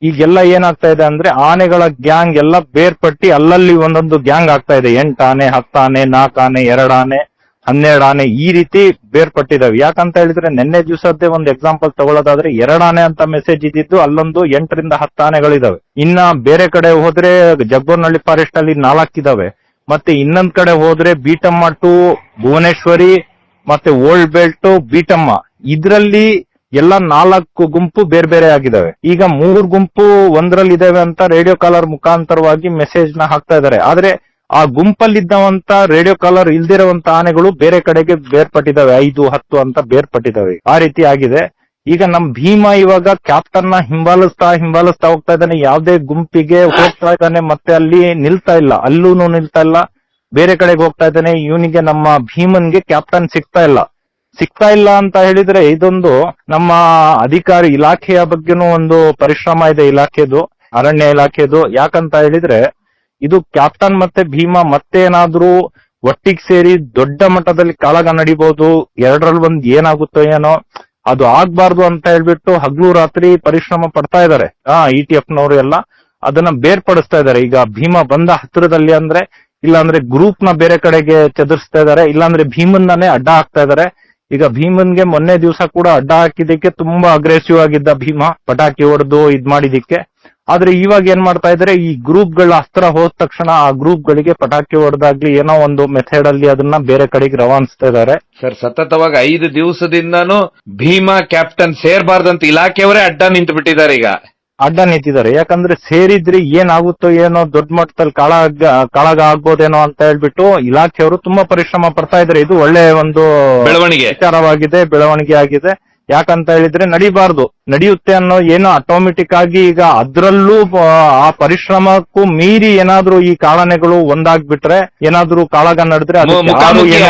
ಈಗೆಲ್ಲ ಏನಾಗ್ತಾ ಇದೆ ಅಂದ್ರೆ ಆನೆಗಳ ಗ್ಯಾಂಗ್ ಎಲ್ಲ ಬೇರ್ಪಟ್ಟಿ ಅಲ್ಲಲ್ಲಿ ಒಂದೊಂದು ಗ್ಯಾಂಗ್ ಆಗ್ತಾ ಇದೆ. ಎಂಟ್ ಆನೆ ಹತ್ತು ಆನೆ ನಾಲ್ಕು ಆನೆ ಎರಡ್ ಆನೆ ಹನ್ನೆರಡು ಆನೆ ಈ ರೀತಿ ಬೇರ್ಪಟ್ಟಿದಾವೆ ಯಾಕಂತ ಹೇಳಿದ್ರೆ ನಿನ್ನೆ ದಿವಸದ್ದೇ ಒಂದು ಎಕ್ಸಾಂಪಲ್ ತಗೊಳ್ಳೋದಾದ್ರೆ ಎರಡ್ ಆನೆ ಅಂತ ಮೆಸೇಜ್ ಇದ್ದಿದ್ದು ಅಲ್ಲೊಂದು ಎಂಟರಿಂದ ಹತ್ತು ಆನೆಗಳಿದಾವೆ ಇನ್ನ ಬೇರೆ ಕಡೆ ಹೋದ್ರೆ ಜಗ್ಗೋರ್ನಹಳ್ಳಿ ಫಾರೆಸ್ಟ್ ಅಲ್ಲಿ ನಾಲ್ಕಿದಾವೆ ಮತ್ತೆ ಇನ್ನೊಂದ್ ಕಡೆ ಹೋದ್ರೆ ಬೀಟಮ್ಮ ಟು ಭುವನೇಶ್ವರಿ, ಮತ್ತೆ ಓಲ್ಡ್ ಬೆಲ್ಟ್ ಬೀಟಮ್ಮ. ಇದ್ರಲ್ಲಿ ಎಲ್ಲ ನಾಲ್ಕು ಗುಂಪು ಬೇರೆ ಬೇರೆ ಆಗಿದಾವೆ ಈಗ ಮೂರ್ ಗುಂಪು ಒಂದ್ರಲ್ಲಿ ಇದಾವೆ ಅಂತ ರೇಡಿಯೋ ಕಾಲರ್ ಮುಖಾಂತರವಾಗಿ ಮೆಸೇಜ್ನ ಹಾಕ್ತಾ ಇದಾರೆ ಆದ್ರೆ ಆ ಗುಂಪಲ್ಲಿದ್ದವಂತ ರೇಡಿಯೋ ಕಾಲರ್ ಇಲ್ದಿರುವಂತ ಆನೆಗಳು ಬೇರೆ ಕಡೆಗೆ ಬೇರ್ಪಟ್ಟಿದಾವೆ ಐದು, ಹತ್ತು ಅಂತ ಬೇರ್ಪಟ್ಟಿದಾವೆ ಆ ರೀತಿ ಆಗಿದೆ. ಈಗ ನಮ್ ಭೀಮ ಇವಾಗ ಕ್ಯಾಪ್ಟನ್ನ ಹಿಂಬಾಲಿಸ್ತಾ ಹಿಂಬಾಲಿಸ್ತಾ ಹೋಗ್ತಾ ಇದ್ದಾನೆ. ಯಾವ್ದೇ ಗುಂಪಿಗೆ ಹೋಗ್ತಾ ಇದ್ದಾನೆ, ಮತ್ತೆ ಅಲ್ಲಿ ನಿಲ್ತಾ ಇಲ್ಲ. ಅಲ್ಲೂ ನಿಲ್ತಾ ಇಲ್ಲ. ಬೇರೆ ಕಡೆಗೆ ಹೋಗ್ತಾ ಇದ್ದಾನೆ. ಇವನಿಗೆ ನಮ್ಮ ಭೀಮನ್ಗೆ ಕ್ಯಾಪ್ಟನ್ ಸಿಗ್ತಾ ಇಲ್ಲ. ಸಿಗ್ತಾ ಇಲ್ಲ ಅಂತ ಹೇಳಿದ್ರೆ ಇದೊಂದು ನಮ್ಮ ಅಧಿಕಾರಿ ಇಲಾಖೆಯ ಬಗ್ಗೆನೂ ಒಂದು ಪರಿಶ್ರಮ ಇದೆ ಇಲಾಖೆದು, ಅರಣ್ಯ ಇಲಾಖೆದು. ಯಾಕಂತ ಹೇಳಿದ್ರೆ ಇದು ಕ್ಯಾಪ್ಟನ್ ಮತ್ತೆ ಭೀಮ ಮತ್ತೇನಾದ್ರೂ ಒಟ್ಟಿಗೆ ಸೇರಿ ದೊಡ್ಡ ಮಟ್ಟದಲ್ಲಿ ಕಾಳಗ ನಡಿಬಹುದು ಎರಡರಲ್ಲಿ ಒಂದ್ ಏನಾಗುತ್ತೋ ಏನೋ. ಅದು ಆಗ್ಬಾರ್ದು ಅಂತ ಹೇಳ್ಬಿಟ್ಟು ಹಗ್ಲು ರಾತ್ರಿ ಪರಿಶ್ರಮ ಪಡ್ತಾ ಇದಾರೆ. ಆ ಇ ಟಿ ಎಫ್ ನವರು ಎಲ್ಲ ಅದನ್ನ ಬೇರ್ಪಡಿಸ್ತಾ ಇದಾರೆ. ಈಗ ಭೀಮ ಬಂದ ಹತ್ತಿರದಲ್ಲಿ ಅಂದ್ರೆ, ಇಲ್ಲಾಂದ್ರೆ ಗ್ರೂಪ್ನ ಬೇರೆ ಕಡೆಗೆ ಚದುರಿಸ್ತಾ ಇದಾರೆ. ಇಲ್ಲಾಂದ್ರೆ ಭೀಮನ್ನೇ ಅಡ್ಡ ಹಾಕ್ತಾ ಇದಾರೆ. ಈಗ ಭೀಮನ್ಗೆ ಮೊನ್ನೆ ದಿವಸ ಕೂಡ ಅಡ್ಡ ಹಾಕಿದಕ್ಕೆ ತುಂಬಾ ಅಗ್ರೆಸಿವ್ ಆಗಿದ್ದ ಭೀಮ, ಪಟಾಕಿ ಹೊಡೆದು ಇದ್ ಮಾಡಿದಿಕ್ಕೆ ಆದ್ರೆ ಇವಾಗ ಏನ್ ಮಾಡ್ತಾ ಇದಾರೆ ಈ ಗ್ರೂಪ್ಗಳ ಅಸ್ತ್ರ ಹೋದ ತಕ್ಷಣ ಆ ಗ್ರೂಪ್ ಗಳಿಗೆ ಪಟಾಕಿ ಹೊಡೆದಾಗ್ಲಿ ಏನೋ ಒಂದು ಮೆಥಡ್ ಅಲ್ಲಿ ಅದನ್ನ ಬೇರೆ ಕಡೆಗೆ ರವಾನಿಸ್ತಾ ಇದಾರೆ ಸರ್ ಸತತವಾಗಿ ಐದು ದಿವಸದಿಂದಾನು ಭೀಮಾ ಕ್ಯಾಪ್ಟನ್ ಸೇರ್ಬಾರ್ದಂತ ಇಲಾಖೆಯವರೇ ಅಡ್ಡ ನಿಂತು ಬಿಟ್ಟಿದ್ದಾರೆ ಈಗ. ಅಡ್ಡ ನಿಂತಿದ್ದಾರೆ. ಯಾಕಂದ್ರೆ ಸೇರಿದ್ರೆ ಏನಾಗುತ್ತೋ ಏನೋ ದೊಡ್ಡ ಮಟ್ಟದಲ್ಲಿ ಕಾಳ ಕಾಳಗ ಆಗ್ಬೋದೇನೋ ಅಂತ ಹೇಳ್ಬಿಟ್ಟು ಇಲಾಖೆಯವರು ತುಂಬಾ ಪರಿಶ್ರಮ ಪಡ್ತಾ ಇದ್ದಾರೆ. ಇದು ಒಳ್ಳೆ ಒಂದು ಬೆಳವಣಿಗೆ. ವಿಚಾರವಾಗಿದೆ ಬೆಳವಣಿಗೆ ಆಗಿದೆ. ಯಾಕಂತ ಹೇಳಿದ್ರೆ ನಡಿಬಾರ್ದು. ನಡೆಯುತ್ತೆ ಅನ್ನೋ ಏನೋ ಆಟೋಮೆಟಿಕ್ ಆಗಿ ಈಗ ಅದ್ರಲ್ಲೂ ಆ, ಪರಿಶ್ರಮಕ್ಕೂ ಮೀರಿ ಏನಾದ್ರೂ ಈ ಕಾಳನೆಗಳು ಒಂದಾಗ್ಬಿಟ್ರೆ ಏನಾದ್ರೂ ಕಾಳಗ ನಡೆದ್ರೆ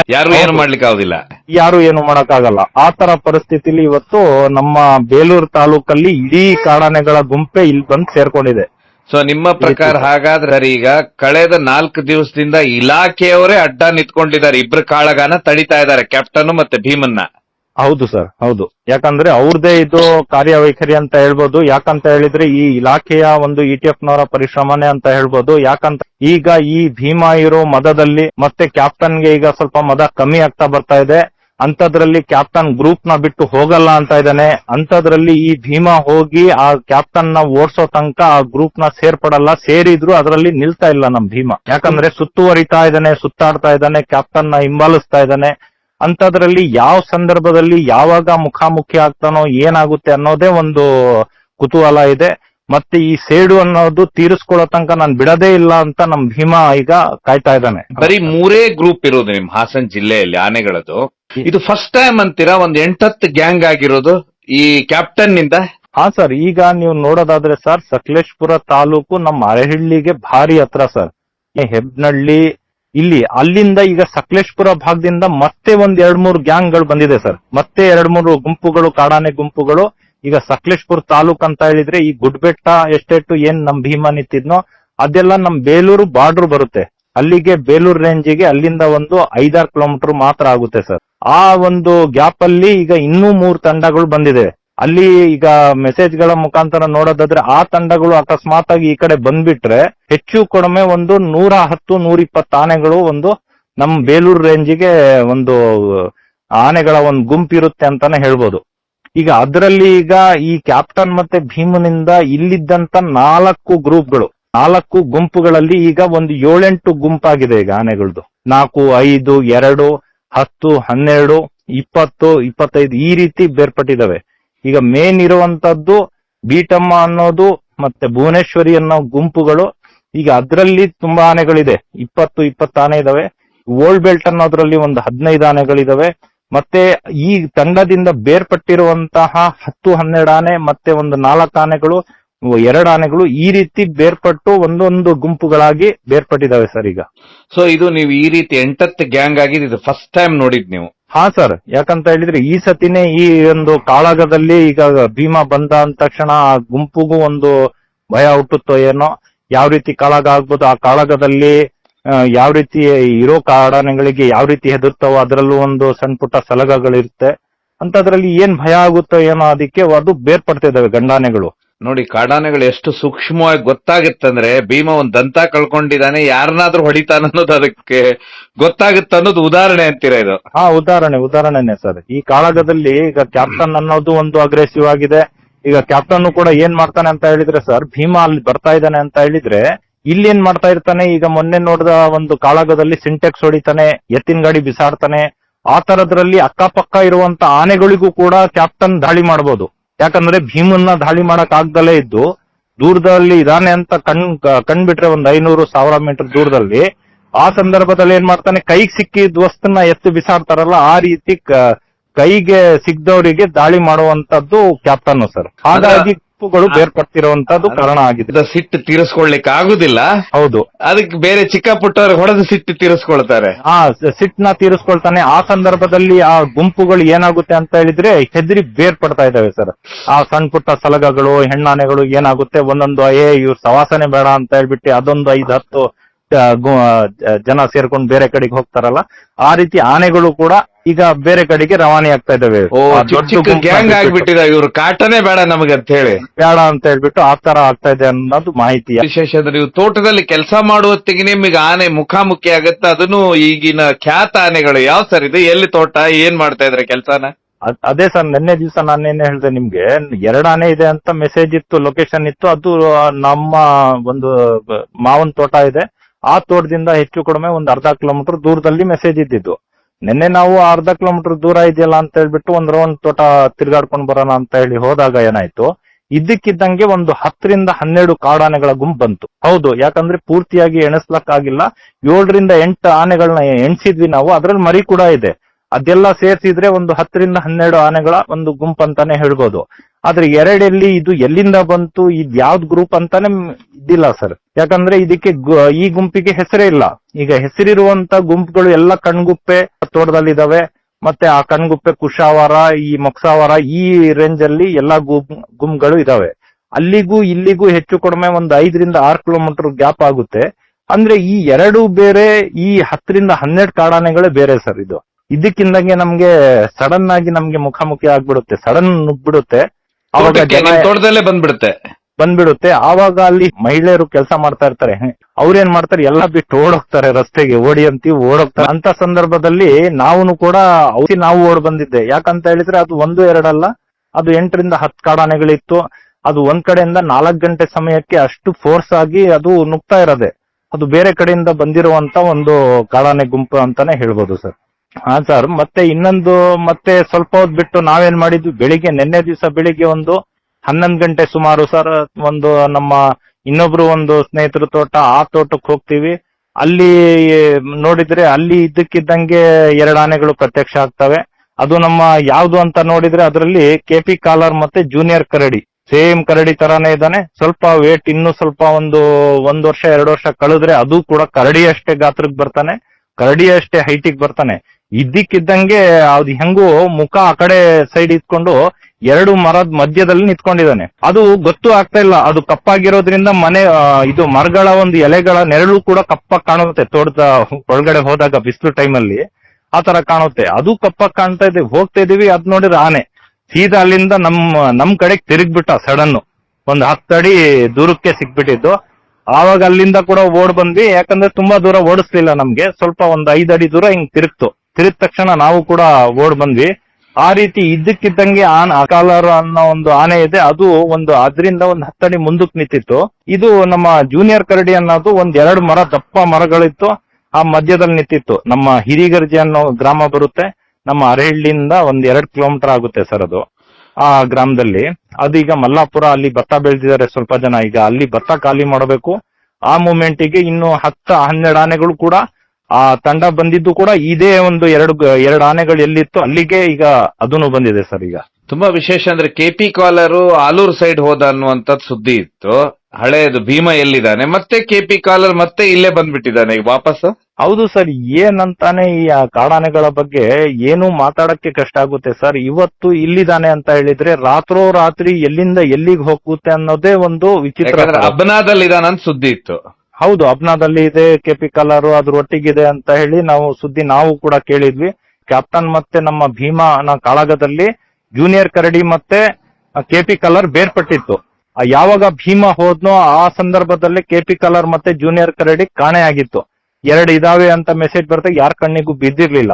ಯಾರು ಏನು-. ಮಾಡ್ಲಿಕ್ಕೆ ಆಗುದಿಲ್ಲ. ಯಾರು ಏನು ಮಾಡಕ್ಕಾಗಲ್ಲ. ಆ ತರ ಪರಿಸ್ಥಿತಿಲಿ ಇವತ್ತು ನಮ್ಮ ಬೇಲೂರು ತಾಲೂಕಲ್ಲಿ ಇಡೀ ಕಾಡಾನೆಗಳ ಗುಂಪೆ ಇಲ್ಲಿ ಬಂದು ಸೇರ್ಕೊಂಡಿದೆ. ಸೊ ನಿಮ್ಮ ಪ್ರಕಾರ ಹಾಗಾದ್ರೆ ಈಗ ಕಳೆದ ನಾಲ್ಕು ದಿವಸದಿಂದ ಇಲಾಖೆಯವರೇ ಅಡ್ಡ ನಿಂತ್ಕೊಂಡಿದ್ದಾರೆ. ಇಬ್ರು ಕಾಳಗಾನ ತಡಿತಾ ಇದ್ದಾರೆ ಕ್ಯಾಪ್ಟನ್ ಮತ್ತೆ ಭೀಮನ್ನ. ಹೌದು ಸರ್ ಹೌದು. ಯಾಕಂದ್ರೆ ಅವ್ರದೇ ಇದು ಕಾರ್ಯವೈಖರಿ ಅಂತ ಹೇಳ್ಬೋದು. ಯಾಕಂತ ಹೇಳಿದ್ರೆ ಈ ಇಲಾಖೆಯ ಒಂದು ಇ ಟಿ ಎಫ್ ನವರ ಪರಿಶ್ರಮನೇ ಅಂತ ಹೇಳ್ಬೋದು. ಯಾಕಂತ ಈಗ ಈ ಭೀಮಾ ಇರೋ ಮದದಲ್ಲಿ ಮತ್ತೆ ಕ್ಯಾಪ್ಟನ್ಗೆ ಈಗ ಸ್ವಲ್ಪ ಮದ ಕಮ್ಮಿ ಆಗ್ತಾ ಬರ್ತಾ ಇದೆ. ಅಂತದ್ರಲ್ಲಿ ಕ್ಯಾಪ್ಟನ್ ಗ್ರೂಪ್ನ ಬಿಟ್ಟು ಹೋಗಲ್ಲ ಅಂತ ಇದ್ದಾನೆ. ಅಂತದ್ರಲ್ಲಿ ಈ ಭೀಮಾ ಹೋಗಿ ಆ ಕ್ಯಾಪ್ಟನ್ನ ಓಡಿಸೋ ತನಕ ಆ ಗ್ರೂಪ್ನ ಸೇರ್ಪಡಲ್ಲ. ಸೇರಿದ್ರು ಅದರಲ್ಲಿ ನಿಲ್ತಾ ಇಲ್ಲ ನಮ್ ಭೀಮಾ. ಯಾಕಂದ್ರೆ ಸುತ್ತುವರಿತಾ ಇದ್ದಾನೆ, ಸುತ್ತಾಡ್ತಾ ಇದ್ದಾನೆ ಕ್ಯಾಪ್ಟನ್ನ ಹಿಂಬಾಲಿಸ್ತಾ ಇದ್ದಾನೆ. ಅಂತದ್ರಲ್ಲಿ ಯಾವ ಸಂದರ್ಭದಲ್ಲಿ ಯಾವಾಗ ಮುಖಾಮುಖಿ ಆಗ್ತಾನೋ ಏನಾಗುತ್ತೆ ಅನ್ನೋದೇ ಒಂದು ಕುತೂಹಲ ಇದೆ. ಮತ್ತೆ ಈ ಸೇಡು ಅನ್ನೋದು ತೀರಿಸ್ಕೊಳ್ಳೋ ತನಕ ನಾನು ಬಿಡದೇ ಇಲ್ಲ ಅಂತ ನಮ್ ಭೀಮಾ ಈಗ ಕಾಯ್ತಾ ಇದ್ದಾನೆ. ಬರೀ ಮೂರೇ ಗ್ರೂಪ್ ಇರೋದು ನಿಮ್ ಹಾಸನ್ ಜಿಲ್ಲೆಯಲ್ಲಿ ಆನೆಗಳದು. ಇದು ಫಸ್ಟ್ ಟೈಮ್ ಅಂತೀರಾ ಒಂದ್ ಎಂಟತ್ತು ಗ್ಯಾಂಗ್ ಆಗಿರೋದು ಈ ಕ್ಯಾಪ್ಟನ್ನಿಂದ? ಹಾ ಸರ್ ಈಗ ನೀವು ನೋಡೋದಾದ್ರೆ ಸರ್ ಸಕಲೇಶ್ಪುರ ತಾಲೂಕು ನಮ್ಮ ಅರೆಹಳ್ಳಿಗೆ ಭಾರಿ ಹತ್ರ ಸರ್. ಹೆಬ್ನಳ್ಳಿ ಇಲ್ಲಿ, ಅಲ್ಲಿಂದ ಈಗ ಸಕಲೇಶ್ಪುರ ಭಾಗದಿಂದ ಮತ್ತೆ ಒಂದ್ ಎರಡ್ ಮೂರು ಗ್ಯಾಂಗ್ಗಳು ಬಂದಿದೆ ಸರ್. ಮತ್ತೆ ಎರಡ್ ಮೂರು ಗುಂಪುಗಳು, ಕಾಡಾನೆ ಗುಂಪುಗಳು. ಈಗ ಸಕಲೇಶ್ಪುರ ತಾಲೂಕ್ ಅಂತ ಹೇಳಿದ್ರೆ ಈ ಗುಡ್ಬೆಟ್ಟ ಎಸ್ಟೇಟ್ ಏನ್ ನಮ್ ಭೀಮಾ ನಿಂತಿದ್ನೋ, ಅದೆಲ್ಲ ನಮ್ ಬೇಲೂರು ಬಾರ್ಡರ್ ಬರುತ್ತೆ. ಅಲ್ಲಿಗೆ ಬೇಲೂರು ರೇಂಜಿಗೆ ಅಲ್ಲಿಂದ ಒಂದು ಐದಾರು ಕಿಲೋಮೀಟರ್ ಮಾತ್ರ ಆಗುತ್ತೆ ಸರ್. ಆ ಒಂದು ಗ್ಯಾಪ್ ಅಲ್ಲಿ ಈಗ ಇನ್ನೂ ಮೂರು ತಂಡಗಳು ಬಂದಿದೆ. ಅಲ್ಲಿ ಈಗ ಮೆಸೇಜ್ಗಳ ಮುಖಾಂತರ ನೋಡೋದಾದ್ರೆ ಆ ತಂಡಗಳು ಅಕಸ್ಮಾತ್ ಆಗಿ ಈ ಕಡೆ ಬಂದ್ಬಿಟ್ರೆ ಹೆಚ್ಚು ಕಡಿಮೆ ಒಂದು ನೂರ ಹತ್ತು, ನೂರ ಇಪ್ಪತ್ತು ಆನೆಗಳು ಒಂದು ನಮ್ ಬೇಲೂರು ರೇಂಜಿಗೆ ಒಂದು ಆನೆಗಳ ಒಂದು ಗುಂಪಿರುತ್ತೆ ಅಂತಾನೆ ಹೇಳ್ಬೋದು. ಈಗ ಅದರಲ್ಲಿ ಈಗ ಈ ಕ್ಯಾಪ್ಟನ್ ಮತ್ತೆ ಭೀಮನಿಂದ ಇಲ್ಲಿದ್ದಂತ ನಾಲ್ಕು ಗ್ರೂಪ್ಗಳು, ನಾಲ್ಕು ಗುಂಪುಗಳಲ್ಲಿ ಈಗ ಒಂದು ಏಳೆಂಟು ಗುಂಪಾಗಿದೆ ಈಗ ಆನೆಗಳದು. ನಾಲ್ಕು, ಐದು, ಎರಡು, ಹತ್ತು, ಹನ್ನೆರಡು, ಇಪ್ಪತ್ತು, ಇಪ್ಪತ್ತೈದು ಈ ರೀತಿ ಬೇರ್ಪಟ್ಟಿದಾವೆ ಈಗ ಮೇನ್ ಇರುವಂತದ್ದು ಬೀಟಮ್ಮ ಅನ್ನೋದು ಮತ್ತೆ ಭುವನೇಶ್ವರಿ ಅನ್ನೋ ಗುಂಪುಗಳು. ಈಗ ಅದರಲ್ಲಿ ತುಂಬಾ ಆನೆಗಳಿದೆ. ಇಪ್ಪತ್ತು ಇಪ್ಪತ್ತು ಆನೆ ಇದಾವೆ. ಓಲ್ಡ್ ಬೆಲ್ಟ್ ಅನ್ನೋದ್ರಲ್ಲಿ ಒಂದು ಹದಿನೈದು ಆನೆಗಳಿದಾವೆ. ಮತ್ತೆ ಈ ತಂಡದಿಂದ ಬೇರ್ಪಟ್ಟಿರುವಂತಹ ಹತ್ತು, ಹನ್ನೆರಡು ಆನೆ, ಮತ್ತೆ ಒಂದು ನಾಲ್ಕು ಆನೆಗಳು, ಎರಡು ಆನೆಗಳು ಈ ರೀತಿ ಬೇರ್ಪಟ್ಟು ಒಂದೊಂದು ಗುಂಪುಗಳಾಗಿ ಬೇರ್ಪಟ್ಟಿದಾವೆ ಸರ್ ಈಗ. ಸೊ ಇದು ನೀವು ಈ ರೀತಿ ಎಂಟತ್ತು ಗ್ಯಾಂಗ್ ಆಗಿದೆ ಇದು ಫಸ್ಟ್ ಟೈಮ್ ನೋಡಿದ್ ನೀವು. ಹಾ ಸರ್, ಯಾಕಂತ ಹೇಳಿದ್ರೆ ಈ ಸತಿನೇ ಈ ಒಂದು ಕಾಳಗದಲ್ಲಿ ಈಗ ಭೀಮಾ ಬಂದ ಅಂದ ತಕ್ಷಣ ಆ ಗುಂಪುಗೂ ಒಂದು ಭಯ ಹುಟ್ಟುತ್ತೋ ಏನೋ, ಯಾವ ರೀತಿ ಕಾಳಗ ಆಗ್ಬೋದು, ಆ ಕಾಳಗದಲ್ಲಿ ಯಾವ ರೀತಿ ಇರೋ ಕಾಡಾನೆಗಳಿಗೆ ಯಾವ ರೀತಿ ಹೆದರ್ತಾವೋ ಅದರಲ್ಲೂ ಒಂದು ಸಣ್ಣ ಪುಟ್ಟ ಸಲಗಗಳಿರುತ್ತೆ. ಅಂತದ್ರಲ್ಲಿ ಏನ್ ಭಯ ಆಗುತ್ತೋ ಏನೋ ಅದಕ್ಕೆ ಅದು ಬೇರ್ಪಡ್ತಾ ಇದಾವೆ ಗಂಡಾನೆಗಳು. ನೋಡಿ, ಕಾಡಾನೆಗಳು ಎಷ್ಟು ಸೂಕ್ಷ್ಮವಾಗಿ ಗೊತ್ತಾಗುತ್ತಂದ್ರೆ ಭೀಮ ಒಂದ್ ದಂತ ಕಳ್ಕೊಂಡಿದ್ದಾನೆ, ಯಾರನ್ನಾದ್ರೂ ಹೊಡಿತಾನ ಅನ್ನೋದು ಅದಕ್ಕೆ ಗೊತ್ತಾಗುತ್ತೆ ಅನ್ನೋದು ಉದಾಹರಣೆ ಅಂತೀರ ಇದು? ಹಾ, ಉದಾಹರಣೆ, ಉದಾಹರಣೆನೆ ಸರ್. ಈ ಕಾಳಗದಲ್ಲಿ ಈಗ ಕ್ಯಾಪ್ಟನ್ ಅನ್ನೋದು ಒಂದು ಅಗ್ರೆಸಿವ್ ಆಗಿದೆ. ಈಗ ಕ್ಯಾಪ್ಟನ್ ಕೂಡ ಏನ್ ಮಾಡ್ತಾನೆ ಅಂತ ಹೇಳಿದ್ರೆ ಸರ್, ಭೀಮ ಅಲ್ಲಿ ಬರ್ತಾ ಇದ್ದಾನೆ ಅಂತ ಹೇಳಿದ್ರೆ, ಇಲ್ಲಿ ಏನ್ ಮಾಡ್ತಾ ಇರ್ತಾನೆ, ಈಗ ಮೊನ್ನೆ ನೋಡಿದ ಒಂದು ಕಾಳಗದಲ್ಲಿ ಸಿಂಟೆಕ್ಸ್ ಹೊಡಿತಾನೆ, ಎತ್ತಿನ ಗಾಡಿ ಬಿಸಾಡ್ತಾನೆ. ಆ ತರದ್ರಲ್ಲಿ ಅಕ್ಕಪಕ್ಕ ಇರುವಂತ ಆನೆಗಳಿಗೂ ಕೂಡ ಕ್ಯಾಪ್ಟನ್ ದಾಳಿ ಮಾಡಬಹುದು ಯಾಕಂದ್ರೆ ಭೀಮನ್ನ ದಾಳಿ ಮಾಡಕ್ ಆಗ್ದಲೇ ಇದ್ದು ದೂರದಲ್ಲಿ ಇದಾನೆ ಅಂತ ಕಣ್ ಬಿಟ್ರೆ ಒಂದ್ ಐನೂರು ಸಾವಿರ ಮೀಟರ್ ದೂರದಲ್ಲಿ ಆ ಸಂದರ್ಭದಲ್ಲಿ ಏನ್ ಮಾಡ್ತಾನೆ ಕೈಗೆ ಸಿಕ್ಕಿದ ವಸ್ತುನ ಎತ್ತು ಬಿಸಾಡ್ತಾರಲ್ಲ ಆ ರೀತಿ ಕೈಗೆ ಸಿಗ್ದವರಿಗೆ ದಾಳಿ ಮಾಡುವಂತದ್ದು ಕ್ಯಾಪ್ಟನ್ ಸರ್. ಹಾಗಾಗಿ ಗುಂಪುಗಳು ಬೇರ್ಪಡ್ತಿರುವಂತದ್ದು ಕಾರಣ ಆಗಿದೆ. ಸಿಟ್ಟು ತೀರಿಸ್ಕೊಳ್ಲಿಕ್ಕೆ ಆಗುದಿಲ್ಲ. ಹೌದು. ಅದಕ್ಕೆ ಬೇರೆ ಚಿಕ್ಕ ಪುಟ್ಟವರು ಹೊಡೆದು ಸಿಟ್ಟು ತೀರಿಸ್ಕೊಳ್ತಾರೆ. ಆ ಸಿಟ್ಟನ್ನ ತೀರಿಸ್ಕೊಳ್ತಾನೆ. ಆ ಸಂದರ್ಭದಲ್ಲಿ ಆ ಗುಂಪುಗಳು ಏನಾಗುತ್ತೆ ಅಂತ ಹೇಳಿದ್ರೆ ಹೆದರಿ ಬೇರ್ಪಡ್ತಾ ಇದಾವೆ ಸರ್. ಆ ಸಣ್ಣ ಪುಟ್ಟ ಸಲಗಗಳು ಹೆಣ್ಣಾನೆಗಳು ಏನಾಗುತ್ತೆ? ಒಂದೊಂದು ಏ ಇವ್ರ ಸವಾಸನೆ ಬೇಡ ಅಂತ ಹೇಳ್ಬಿಟ್ಟು ಅದೊಂದು ಐದು ಹತ್ತು ಜನ ಸೇರ್ಕೊಂಡು ಬೇರೆ ಕಡೆಗೆ ಹೋಗ್ತಾರಲ್ಲ. ಆ ರೀತಿ ಆನೆಗಳು ಕೂಡ ಈಗ ಬೇರೆ ಕಡೆಗೆ ರವಾನೆ ಆಗ್ತಾ ಇದಾವೆ ಓ ಆ ಚಿಕ್ಕ ದೊಡ್ಡ ಚಿಕ್ಕ ಗುಂಪನ್ನ ಗ್ಯಾಂಗ್ ಬಿಟ್ಬಿಟ್ಟು. ಇವರು ಇವ್ರು ಕಾಟನೇ ಬೇಡ ನಮಗೆ ಅಂತ ಹೇಳಿ. ಬೇಡ ಅಂತ ಹೇಳ್ಬಿಟ್ಟು ಆ ತರ ಆಗ್ತಾ ಇದೆ ಅನ್ನೋದು ಮಾಹಿತಿ. ವಿಶೇಷ ಅಂದ್ರೆ ನೀವು ತೋಟದಲ್ಲಿ ಕೆಲಸ ಮಾಡುವತ್ತಿಗೆ ನಿಮಗೆ ಆನೆ ಮುಖಾಮುಖಿ ಆಗತ್ತೆ ಅದನ್ನು ಈಗಿನ ಖ್ಯಾತ ಆನೆಗಳು ಯಾವ ಸರ್ ಇದೆ? ಎಲ್ಲಿ ತೋಟ? ಏನ್ ಮಾಡ್ತಾ ಇದ್ರೆ ಕೆಲಸನ? ಅದ್- ಅದೇ ಸರ್ ನಿನ್ನೆ ದಿವಸ ನಾನೇನ್ ಹೇಳ್ದೆ ನಿಮ್ಗೆ ಎರಡ ಆನೆ ಇದೆ ಅಂತ ಮೆಸೇಜ್ ಇತ್ತು ಲೊಕೇಶನ್ ಇತ್ತು ಅದು ಆ, ನಮ್ಮ ಒಂದು ಬ- ಮಾವನ್ ತೋಟ ಇದೆ. ಆ ತೋಟದಿಂದ ಹೆಚ್ಚು ಕಡಿಮೆ ಒಂದು ಅರ್ಧ ಕಿಲೋಮೀಟರ್ ದೂರದಲ್ಲಿ ಮೆಸೇಜ್ ಇದ್ದಿದ್ದು. ನಿನ್ನೆ ನಾವು ಅರ್ಧ ಕಿಲೋಮೀಟರ್ ದೂರ ಇದೆಯಲ್ಲ ಅಂತ ಹೇಳ್ಬಿಟ್ಟು ಒಂದ್ ರೌಂಡ್ ತೋಟ ತಿರ್ಗಾಡ್ಕೊಂಡ್ ಬರೋಣ ಅಂತ ಹೇಳಿ ಹೋದಾಗ ಏನಾಯ್ತು? ಇದ್ದಕ್ಕಿದ್ದಂಗೆ ಒಂದು ಹತ್ತರಿಂದ ಹನ್ನೆರಡು ಕಾಡಾನೆಗಳ ಗುಂಪು ಬಂತು. ಹೌದು, ಯಾಕಂದ್ರೆ ಪೂರ್ತಿಯಾಗಿ ಎಣಿಸ್ಲಕ್ಕಾಗಿಲ್ಲ. ಏಳರಿಂದ ಎಂಟು ಆನೆಗಳನ್ನ ಎಣಿಸಿದ್ವಿ ನಾವು, ಅದ್ರಲ್ಲಿ ಮರಿ ಕೂಡ ಇದೆ. ಅದೆಲ್ಲ ಸೇರ್ಸಿದ್ರೆ ಒಂದು ಹತ್ತರಿಂದ ಹನ್ನೆರಡು ಆನೆಗಳ ಒಂದು ಗುಂಪು ಅಂತಾನೆ ಹೇಳ್ಬೋದು. ಆದ್ರೆ ಎರಡೆಲ್ಲಿ ಇದು ಎಲ್ಲಿಂದ ಬಂತು, ಇದ್ ಯಾವ್ದು ಗ್ರೂಪ್ ಅಂತಾನೆ ಇದಿಲ್ಲ ಸರ್. ಯಾಕಂದ್ರೆ ಇದಕ್ಕೆ ಈ ಗುಂಪಿಗೆ ಹೆಸರೇ ಇಲ್ಲ. ಈಗ ಹೆಸರಿರುವಂತ ಗುಂಪುಗಳು ಎಲ್ಲ ಕಣ್ಗುಪ್ಪೆ ತೋಟದಲ್ಲಿ ಇದಾವೆ ಮತ್ತೆ ಆ ಕಣ್ಗುಪ್ಪೆ ಕುಶಾವರ ಈ ಮೊಕ್ಸಾವರ ಈ ರೇಂಜ್ ಅಲ್ಲಿ ಎಲ್ಲಾ ಗುಂಗಳು ಇದಾವೆ ಅಲ್ಲಿಗೂ ಇಲ್ಲಿಗೂ ಹೆಚ್ಚು ಕಡಿಮೆ ಒಂದು ಐದರಿಂದ ಆರು ಕಿಲೋಮೀಟರ್ ಗ್ಯಾಪ್ ಆಗುತ್ತೆ. ಅಂದ್ರೆ ಈ ಎರಡು ಬೇರೆ ಈ ಹತ್ತರಿಂದ ಹನ್ನೆರಡು ಕಾಡಾನೆಗಳೇ ಬೇರೆ ಸರ್ ಇದು. ಇದಕ್ಕಿಂದಂಗೆ ನಮ್ಗೆ ಸಡನ್ ಆಗಿ ನಮ್ಗೆ ಮುಖಾಮುಖಿ ಆಗ್ಬಿಡುತ್ತೆ ಸಡನ್ ನುಗ್ಬಿಡುತ್ತೆ ತೋಟದಲ್ಲೇ ಬಂದ್ಬಿಡುತ್ತೆ. ಬಂದ್ಬಿಡುತ್ತೆ. ಆವಾಗ ಅಲ್ಲಿ ಮಹಿಳೆಯರು ಕೆಲಸ ಮಾಡ್ತಾ ಇರ್ತಾರೆ. ಅವ್ರೇನ್ ಮಾಡ್ತಾರೆ? ಎಲ್ಲ ಬಿಟ್ಟು ಓಡೋಗ್ತಾರೆ ರಸ್ತೆಗೆ. ಓಡಿ ಅಂತೀವಿ ಓಡೋಗ್ತಾರೆ. ಅಂತ ಸಂದರ್ಭದಲ್ಲಿ ನಾವು ಕೂಡ ಔಷಧಿ ನಾವು ಓಡ್ ಬಂದಿದ್ದೆ. ಯಾಕಂತ ಹೇಳಿದ್ರೆ ಅದು ಒಂದು, ಎರಡಲ್ಲ. ಅದು ಎಂಟರಿಂದ ಹತ್ತು ಕಾಡಾನೆಗಳಿತ್ತು. ಅದು ಒಂದ್ ಕಡೆಯಿಂದ ನಾಲ್ಕು ಗಂಟೆ ಸಮಯಕ್ಕೆ ಅಷ್ಟು ಫೋರ್ಸ್ ಆಗಿ ಅದು ನುಗ್ತಾ ಇರೋದೆ. ಅದು ಬೇರೆ ಕಡೆಯಿಂದ ಬಂದಿರುವಂತ ಒಂದು ಕಾಡಾನೆ ಗುಂಪು ಅಂತಾನೆ ಹೇಳ್ಬೋದು ಸರ್. ಹಾ ಸರ್, ಮತ್ತೆ ಇನ್ನೊಂದು, ಮತ್ತೆ ಸ್ವಲ್ಪ ಹೊತ್ತು ಬಿಟ್ಟು ನಾವೇನ್ ಮಾಡಿದ್ವಿ? ಬೆಳಿಗ್ಗೆ, ನಿನ್ನೆ ದಿವಸ ಬೆಳಿಗ್ಗೆ ಒಂದು ಹನ್ನೊಂದು ಗಂಟೆ ಸುಮಾರು ಸರ್, ಒಂದು ನಮ್ಮ ಇನ್ನೊಬ್ರು ಒಂದು ಸ್ನೇಹಿತರ ತೋಟ, ಆ ತೋಟಕ್ಕೆ ಹೋಗ್ತೀವಿ. ಅಲ್ಲಿ ನೋಡಿದ್ರೆ ಅಲ್ಲಿ ಇದ್ದಕ್ಕಿದ್ದಂಗೆ ಎರಡು ಆನೆಗಳು ಪ್ರತ್ಯಕ್ಷ ಆಗ್ತವೆ. ಅದು ನಮ್ಮ ಯಾವ್ದು ಅಂತ ನೋಡಿದ್ರೆ ಅದರಲ್ಲಿ ಕೆಪಿ ಕಾಲರ್ ಮತ್ತೆ ಜೂನಿಯರ್ ಕರಡಿ. ಸೇಮ್ ಕರಡಿ ತರಾನೇ ಇದ್ದಾನೆ. ಸ್ವಲ್ಪ ವೇಟ್ ಇನ್ನು ಸ್ವಲ್ಪ ಒಂದು, ಒಂದ್ ವರ್ಷ, ಎರಡು ವರ್ಷ ಕಳೆದ್ರೆ ಅದು ಕೂಡ ಕರಡಿ ಅಷ್ಟೇ ಗಾತ್ರಕ್ಕೆ ಬರ್ತಾನೆ. ಕರಡಿ ಅಷ್ಟೇ ಹೈಟಿಗೆ ಬರ್ತಾನೆ. ಇದ್ದಕ್ಕಿದ್ದಂಗೆ ಅದು ಹೆಂಗು ಮುಖ ಆ ಕಡೆ ಸೈಡ್ ಇಟ್ಕೊಂಡು ಎರಡು ಮರದ ಮಧ್ಯದಲ್ಲಿ ನಿಂತ್ಕೊಂಡಿದ್ದಾನೆ. ಅದು ಗೊತ್ತು ಆಗ್ತಾ ಇಲ್ಲ. ಅದು ಕಪ್ಪಾಗಿರೋದ್ರಿಂದ ಮನೆ ಇದು ಮರಗಳ ಒಂದು ಎಲೆಗಳ ನೆರಳು ಕೂಡ ಕಪ್ಪಾಗಿ ಕಾಣುತ್ತೆ. ತೋಟದ ಒಳಗಡೆ ಹೋದಾಗ ಬಿಸಿಲು ಟೈಮಲ್ಲಿ ಆ ತರ ಕಾಣುತ್ತೆ. ಅದು ಕಪ್ಪಾಗಿ ಕಾಣ್ತಾ ಇದೆ. ಹೋಗ್ತಾ ಇದೀವಿ. ಅದ್ ನೋಡಿದ್ರೆ ಆನೆ. ಸೀದಾ ಅಲ್ಲಿಂದ ನಮ್ ನಮ್ ಕಡೆಗೆ ತಿರುಗ್ಬಿಟ್ಟ ಸಡನ್ ಒಂದ್ ಹತ್ತಡಿ ದೂರಕ್ಕೆ ಸಿಕ್ಬಿಟ್ಟಿದ್ದು. ಆವಾಗ ಅಲ್ಲಿಂದ ಕೂಡ ಓಡ್ ಬಂದ್ವಿ. ಯಾಕಂದ್ರೆ ತುಂಬಾ ದೂರ ಓಡಿಸ್ಲಿಲ್ಲ ನಮ್ಗೆ. ಸ್ವಲ್ಪ ಒಂದ್ ಐದ್ ಅಡಿ ದೂರ ಹಿಂಗ್ ತಿರುಗ್ತು. ತಿರುಗಿದ ತಕ್ಷಣ ನಾವು ಕೂಡ ಓಡ್ ಬಂದ್ವಿ. ಆ ರೀತಿ ಇದ್ದಕ್ಕಿದ್ದಂಗೆ ಆನ್ ಅಕಾಲರ್ ಅನ್ನೋ ಒಂದು ಆನೆ ಇದೆ. ಅದು ಒಂದು ಅದರಿಂದ ಒಂದು ಹತ್ತಡಿ ಮುಂದಕ್ಕೆ ನಿಂತಿತ್ತು. ಇದು ನಮ್ಮ ಜೂನಿಯರ್ ಕರಡಿ ಅನ್ನೋದು ಒಂದ್ ಎರಡು ಮರ, ದಪ್ಪ ಮರಗಳಿತ್ತು. ಆ ಮಧ್ಯದಲ್ಲಿ ನಿಂತಿತ್ತು. ನಮ್ಮ ಹಿರಿಗರ್ಜಿ ಅನ್ನೋ ಗ್ರಾಮ ಬರುತ್ತೆ. ನಮ್ಮ ಅರೆಹಳ್ಳಿಯಿಂದ ಒಂದ್ ಎರಡ್ ಕಿಲೋಮೀಟರ್ ಆಗುತ್ತೆ ಸರ್ ಅದು. ಆ ಗ್ರಾಮದಲ್ಲಿ. ಅದು ಈಗ ಮಲ್ಲಾಪುರ ಅಲ್ಲಿ ಭತ್ತ ಬೆಳೆದಿದ್ದಾರೆ ಸ್ವಲ್ಪ ಜನ. ಈಗ ಅಲ್ಲಿ ಭತ್ತ ಖಾಲಿ ಮಾಡಬೇಕು. ಆ ಮೂಮೆಂಟಿಗೆ ಇನ್ನು ಹತ್ತ, ಹನ್ನೆರಡು ಆನೆಗಳು ಕೂಡ ಆ ತಂಡ ಬಂದಿದ್ದು ಕೂಡ ಇದೇ ಒಂದು ಎರಡು ಎರಡು ಆನೆಗಳು ಎಲ್ಲಿತ್ತು ಅಲ್ಲಿಗೆ ಈಗ ಅದನ್ನು ಬಂದಿದೆ ಸರ್ ಈಗ. ತುಂಬಾ ವಿಶೇಷ ಅಂದ್ರೆ ಕೆಪಿ ಕಾಲರು ಆಲೂರ್ ಸೈಡ್ ಹೋದ ಅನ್ನುವಂಥದ್ದು ಸುದ್ದಿ ಇತ್ತು. ಹಳೆಯದು ಭೀಮ ಎಲ್ಲಿದ್ದಾನೆ? ಮತ್ತೆ ಕೆಪಿ ಕಾಲರ್ ಮತ್ತೆ ಇಲ್ಲೇ ಬಂದ್ಬಿಟ್ಟಿದ್ದಾನೆ ಈಗ ವಾಪಸ್ ಹೌದು ಸರ್ ಏನಂತಾನೆ ಈ ಆ ಕಾಡಾನೆಗಳ ಬಗ್ಗೆ ಏನು ಮಾತಾಡಕ್ಕೆ ಕಷ್ಟ ಆಗುತ್ತೆ ಸರ್. ಇವತ್ತು ಇಲ್ಲಿದ್ದಾನೆ ಅಂತ ಹೇಳಿದ್ರೆ ರಾತ್ರೋ ರಾತ್ರಿ ಎಲ್ಲಿಂದ ಎಲ್ಲಿಗೆ ಹೋಗುತ್ತೆ ಅನ್ನೋದೇ ಒಂದು ವಿಚಿತ್ರ. ಅಬ್ನಾದಲ್ಲಿ ಇದಾನ ಅಂತ ಸುದ್ದಿ ಇತ್ತು. ಹೌದು ಅಪ್ನಾದಲ್ಲಿ ಇದೆ ಕೆಪಿ ಕಲರ್ ಅದ್ರ ಒಟ್ಟಿಗಿದೆ ಅಂತ ಹೇಳಿ ನಾವು ಸುದ್ದಿ ನಾವು ಕೂಡ ಕೇಳಿದ್ವಿ. ಕ್ಯಾಪ್ಟನ್ ಮತ್ತೆ ನಮ್ಮ ಭೀಮಾ ಕಾಳಗದಲ್ಲಿ ಜೂನಿಯರ್ ಕರಡಿ ಮತ್ತೆ ಕೆಪಿ ಕಲರ್ ಬೇರ್ಪಟ್ಟಿತ್ತು. ಯಾವಾಗ ಭೀಮ ಹೋದ್ನೋ ಆ ಸಂದರ್ಭದಲ್ಲಿ ಕೆಪಿ ಕಲರ್ ಮತ್ತೆ ಜೂನಿಯರ್ ಕರಡಿ ಕಾಣೆಯಾಗಿತ್ತು ಎರಡು ಇದಾವೆ ಅಂತ ಮೆಸೇಜ್ ಬರ್ತಾ ಯಾರ ಕಣ್ಣಿಗೂ ಬಿದ್ದಿರ್ಲಿಲ್ಲ.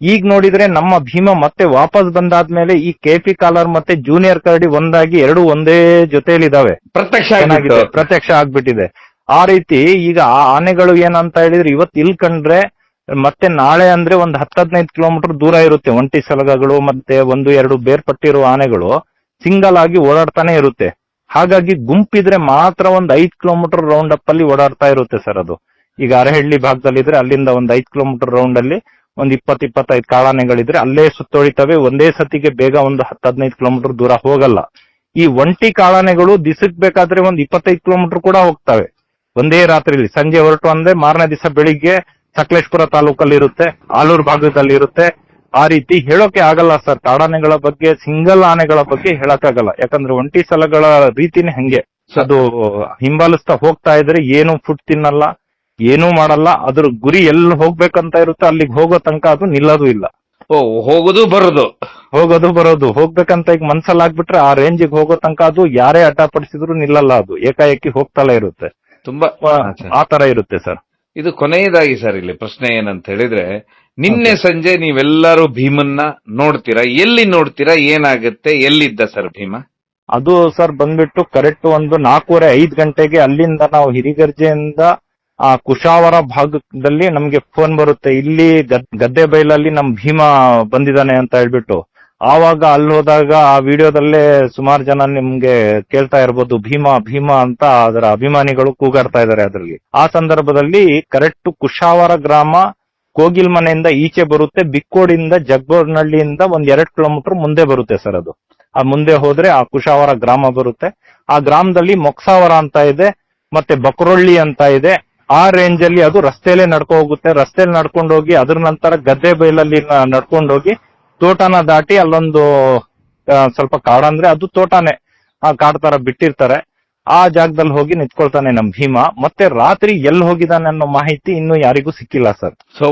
ಈಗ ನೋಡಿದ್ರೆ ನಮ್ಮ ಭೀಮ ಮತ್ತೆ ವಾಪಸ್ ಬಂದಾದ್ಮೇಲೆ ಈ ಕೆಪಿ ಕಾಲರ್ ಮತ್ತೆ ಜೂನಿಯರ್ ಕರಡಿ ಒಂದಾಗಿ ಎರಡು ಒಂದೇ ಜೊತೆಲಿದಾವೆ ಪ್ರತ್ಯಕ್ಷ ಚೆನ್ನಾಗಿದೆ ಪ್ರತ್ಯಕ್ಷ ಆಗ್ಬಿಟ್ಟಿದೆ. ಆ ರೀತಿ ಈಗ ಆ ಆನೆಗಳು ಏನಂತ ಹೇಳಿದ್ರೆ ಇವತ್ತು ಇಲ್ಲಿ ಕಂಡ್ರೆ ಮತ್ತೆ ನಾಳೆ ಅಂದ್ರೆ ಒಂದ್ ಹತ್ತು ಹದಿನೈದು ಕಿಲೋಮೀಟರ್ ದೂರ ಇರುತ್ತೆ. ಒಂಟಿ ಸಲಗಗಳು ಮತ್ತೆ ಒಂದು ಎರಡು ಬೇರ್ಪಟ್ಟಿರುವ ಆನೆಗಳು ಸಿಂಗಲ್ ಆಗಿ ಓಡಾಡ್ತಾನೆ ಇರುತ್ತೆ. ಹಾಗಾಗಿ ಗುಂಪಿದ್ರೆ ಮಾತ್ರ ಒಂದ್ ಐದ್ ಕಿಲೋಮೀಟರ್ ರೌಂಡ್ ಅಪ್ ಅಲ್ಲಿ ಓಡಾಡ್ತಾ ಇರುತ್ತೆ ಸರ್ ಅದು. ಈಗ ಅರಹಳ್ಳಿ ಭಾಗದಲ್ಲಿ ಇದ್ರೆ ಅಲ್ಲಿಂದ ಒಂದ್ ಐದ್ ಕಿಲೋಮೀಟರ್ ರೌಂಡ್ ಅಲ್ಲಿ ಒಂದ್ ಇಪ್ಪತ್ ಇಪ್ಪತ್ತೈದು ಕಾಳಾನೆಗಳಿದ್ರೆ ಅಲ್ಲೇ ಸುತ್ತೊಳಿತವೆ. ಒಂದೇ ಸತಿಗೆ ಬೇಗ ಒಂದು ಹತ್ತು, ಹದಿನೈದು ಕಿಲೋಮೀಟರ್ ದೂರ ಹೋಗಲ್ಲ. ಈ ಒಂಟಿ ಕಾಳಾನೆಗಳು ದಿಸಕ್ ಬೇಕಾದ್ರೆ ಒಂದ್ ಇಪ್ಪತ್ತೈದು ಕಿಲೋಮೀಟರ್ ಕೂಡ ಹೋಗ್ತವೆ. ಒಂದೇ ರಾತ್ರಿಲಿ ಸಂಜೆ ಹೊರಟು ಅಂದ್ರೆ ಮಾರನೇ ದಿವಸ ಬೆಳಿಗ್ಗೆ ಸಕಲೇಶ್ಪುರ ತಾಲೂಕಲ್ಲಿ ಇರುತ್ತೆ ಆಲೂರು ಭಾಗದಲ್ಲಿ ಇರುತ್ತೆ ಆ ರೀತಿ ಹೇಳೋಕೆ ಆಗಲ್ಲ ಸರ್. ಕಾಡಾನೆಗಳ ಬಗ್ಗೆ ಸಿಂಗಲ್ ಆನೆಗಳ ಬಗ್ಗೆ ಹೇಳಕ್ಕಾಗಲ್ಲ. ಯಾಕಂದ್ರೆ ಒಂಟಿ ಸಲಗಳ ರೀತಿನೇ ಹಂಗೆ. ಅದು ಹಿಂಬಾಲಿಸ್ತಾ ಹೋಗ್ತಾ ಇದ್ರೆ ಏನು ಫುಡ್ ತಿನ್ನಲ್ಲ ಏನೂ ಮಾಡಲ್ಲ. ಅದ್ರ ಗುರಿ ಎಲ್ಲಿ ಹೋಗ್ಬೇಕಂತ ಇರುತ್ತೆ ಅಲ್ಲಿಗೆ ಹೋಗೋ ತನಕ ಅದು ನಿಲ್ಲೋದು ಇಲ್ಲ. ಓ ಹೋಗೋದು ಬರೋದು. ಹೋಗೋದು ಬರೋದು. ಹೋಗ್ಬೇಕಂತ ಈಗ ಮನ್ಸಲ್ಲಿ ಆಗ್ಬಿಟ್ರೆ ಆ ರೇಂಜಿಗೆ ಹೋಗೋ ತನಕ ಅದು ಯಾರೇ ಅಡ್ಡ ಪಡಿಸಿದ್ರು ನಿಲ್ಲಲ್ಲ ಅದು. ಏಕಾಏಕಿ ಹೋಗ್ತಲೇ ಇರುತ್ತೆ. ತುಂಬಾ ಆ ತರ ಇರುತ್ತೆ ಸರ್. ಇದು ಕೊನೆಯದಾಗಿ ಸರ್ ಇಲ್ಲಿ ಪ್ರಶ್ನೆ ಏನಂತ ಹೇಳಿದ್ರೆ ನಿನ್ನೆ ಸಂಜೆ ನೀವೆಲ್ಲರೂ ಭೀಮನ್ನ ನೋಡ್ತೀರಾ? ಎಲ್ಲಿ ನೋಡ್ತೀರಾ? ಏನಾಗುತ್ತೆ? ಎಲ್ಲಿದ್ದ ಸರ್ ಭೀಮ? ಅದು ಸರ್ ಬಂದ್ಬಿಟ್ಟು ಕರೆಕ್ಟ್ ಒಂದು ನಾಲ್ಕೂವರೆ ಐದು ಗಂಟೆಗೆ ಅಲ್ಲಿಂದ ನಾವು ಹಿರಿಗರ್ಜೆಯಿಂದ ಆ ಕುಶಾವರ ಭಾಗದಲ್ಲಿ ನಮ್ಗೆ ಫೋನ್ ಬರುತ್ತೆ. ಇಲ್ಲಿ ಗದ್- ಗದ್ದೆ ಬೈಲಲ್ಲಿ ನಮ್ ಭೀಮ ಬಂದಿದ್ದಾನೆ ಅಂತ ಹೇಳ್ಬಿಟ್ಟು. ಆವಾಗ ಅಲ್ಲಿ ಹೋದಾಗ ಆ ವಿಡಿಯೋದಲ್ಲೇ ಸುಮಾರು ಜನ ನಿಮ್ಗೆ ಕೇಳ್ತಾ ಇರ್ಬೋದು, ಭೀಮ ಭೀಮ ಅಂತ ಅದರ ಅಭಿಮಾನಿಗಳು ಕೂಗಾಡ್ತಾ ಇದ್ದಾರೆ ಅದರಲ್ಲಿ. ಆ ಸಂದರ್ಭದಲ್ಲಿ ಕರೆಕ್ಟ್ ಕುಶಾವರ ಗ್ರಾಮ ಕೋಗಿಲ್ ಮನೆಯಿಂದ ಈಚೆ ಬರುತ್ತೆ, ಬಿಕ್ಕೋಡಿಂದ ಜಗ್ಬೋರ್ನಹಳ್ಳಿಯಿಂದ ಒಂದ್ ಎರಡ್ ಕಿಲೋಮೀಟರ್ ಮುಂದೆ ಬರುತ್ತೆ ಸರ್ ಅದು. ಆ ಮುಂದೆ ಹೋದ್ರೆ ಆ ಕುಶಾವರ ಗ್ರಾಮ ಬರುತ್ತೆ. ಆ ಗ್ರಾಮದಲ್ಲಿ ಮೊಕ್ಸಾವರ ಅಂತ ಇದೆ, ಮತ್ತೆ ಬಕ್ರೊಳ್ಳಿ ಅಂತ ಇದೆ. ಆ ರೇಂಜ್ ಅಲ್ಲಿ ಅದು ರಸ್ತೆಯಲ್ಲೇ ನಡ್ಕೊ ಹೋಗುತ್ತೆ. ರಸ್ತೆಯಲ್ಲಿ ನಡ್ಕೊಂಡು ಹೋಗಿ ಅದ್ರ ನಂತರ ಗದ್ದೆ ಬೈಲಲ್ಲಿ ನಡ್ಕೊಂಡೋಗಿ ತೋಟನ ದಾಟಿ ಅಲ್ಲೊಂದು ಸ್ವಲ್ಪ ಕಾಡಂದ್ರೆ ಅದು ತೋಟನೇ. ಆ ಕಾಡ್ ತರ ಬಿಟ್ಟಿರ್ತಾರೆ. ಆ ಜಾಗದಲ್ಲಿ ಹೋಗಿ ನಿಂತ್ಕೊಳ್ತಾನೆ ನಮ್ ಭೀಮ. ಮತ್ತೆ ರಾತ್ರಿ ಎಲ್ಲಿ ಹೋಗಿದಾನೆ ಅನ್ನೋ ಮಾಹಿತಿ ಇನ್ನು ಯಾರಿಗೂ ಸಿಕ್ಕಿಲ್ಲ ಸರ್. ಸೊ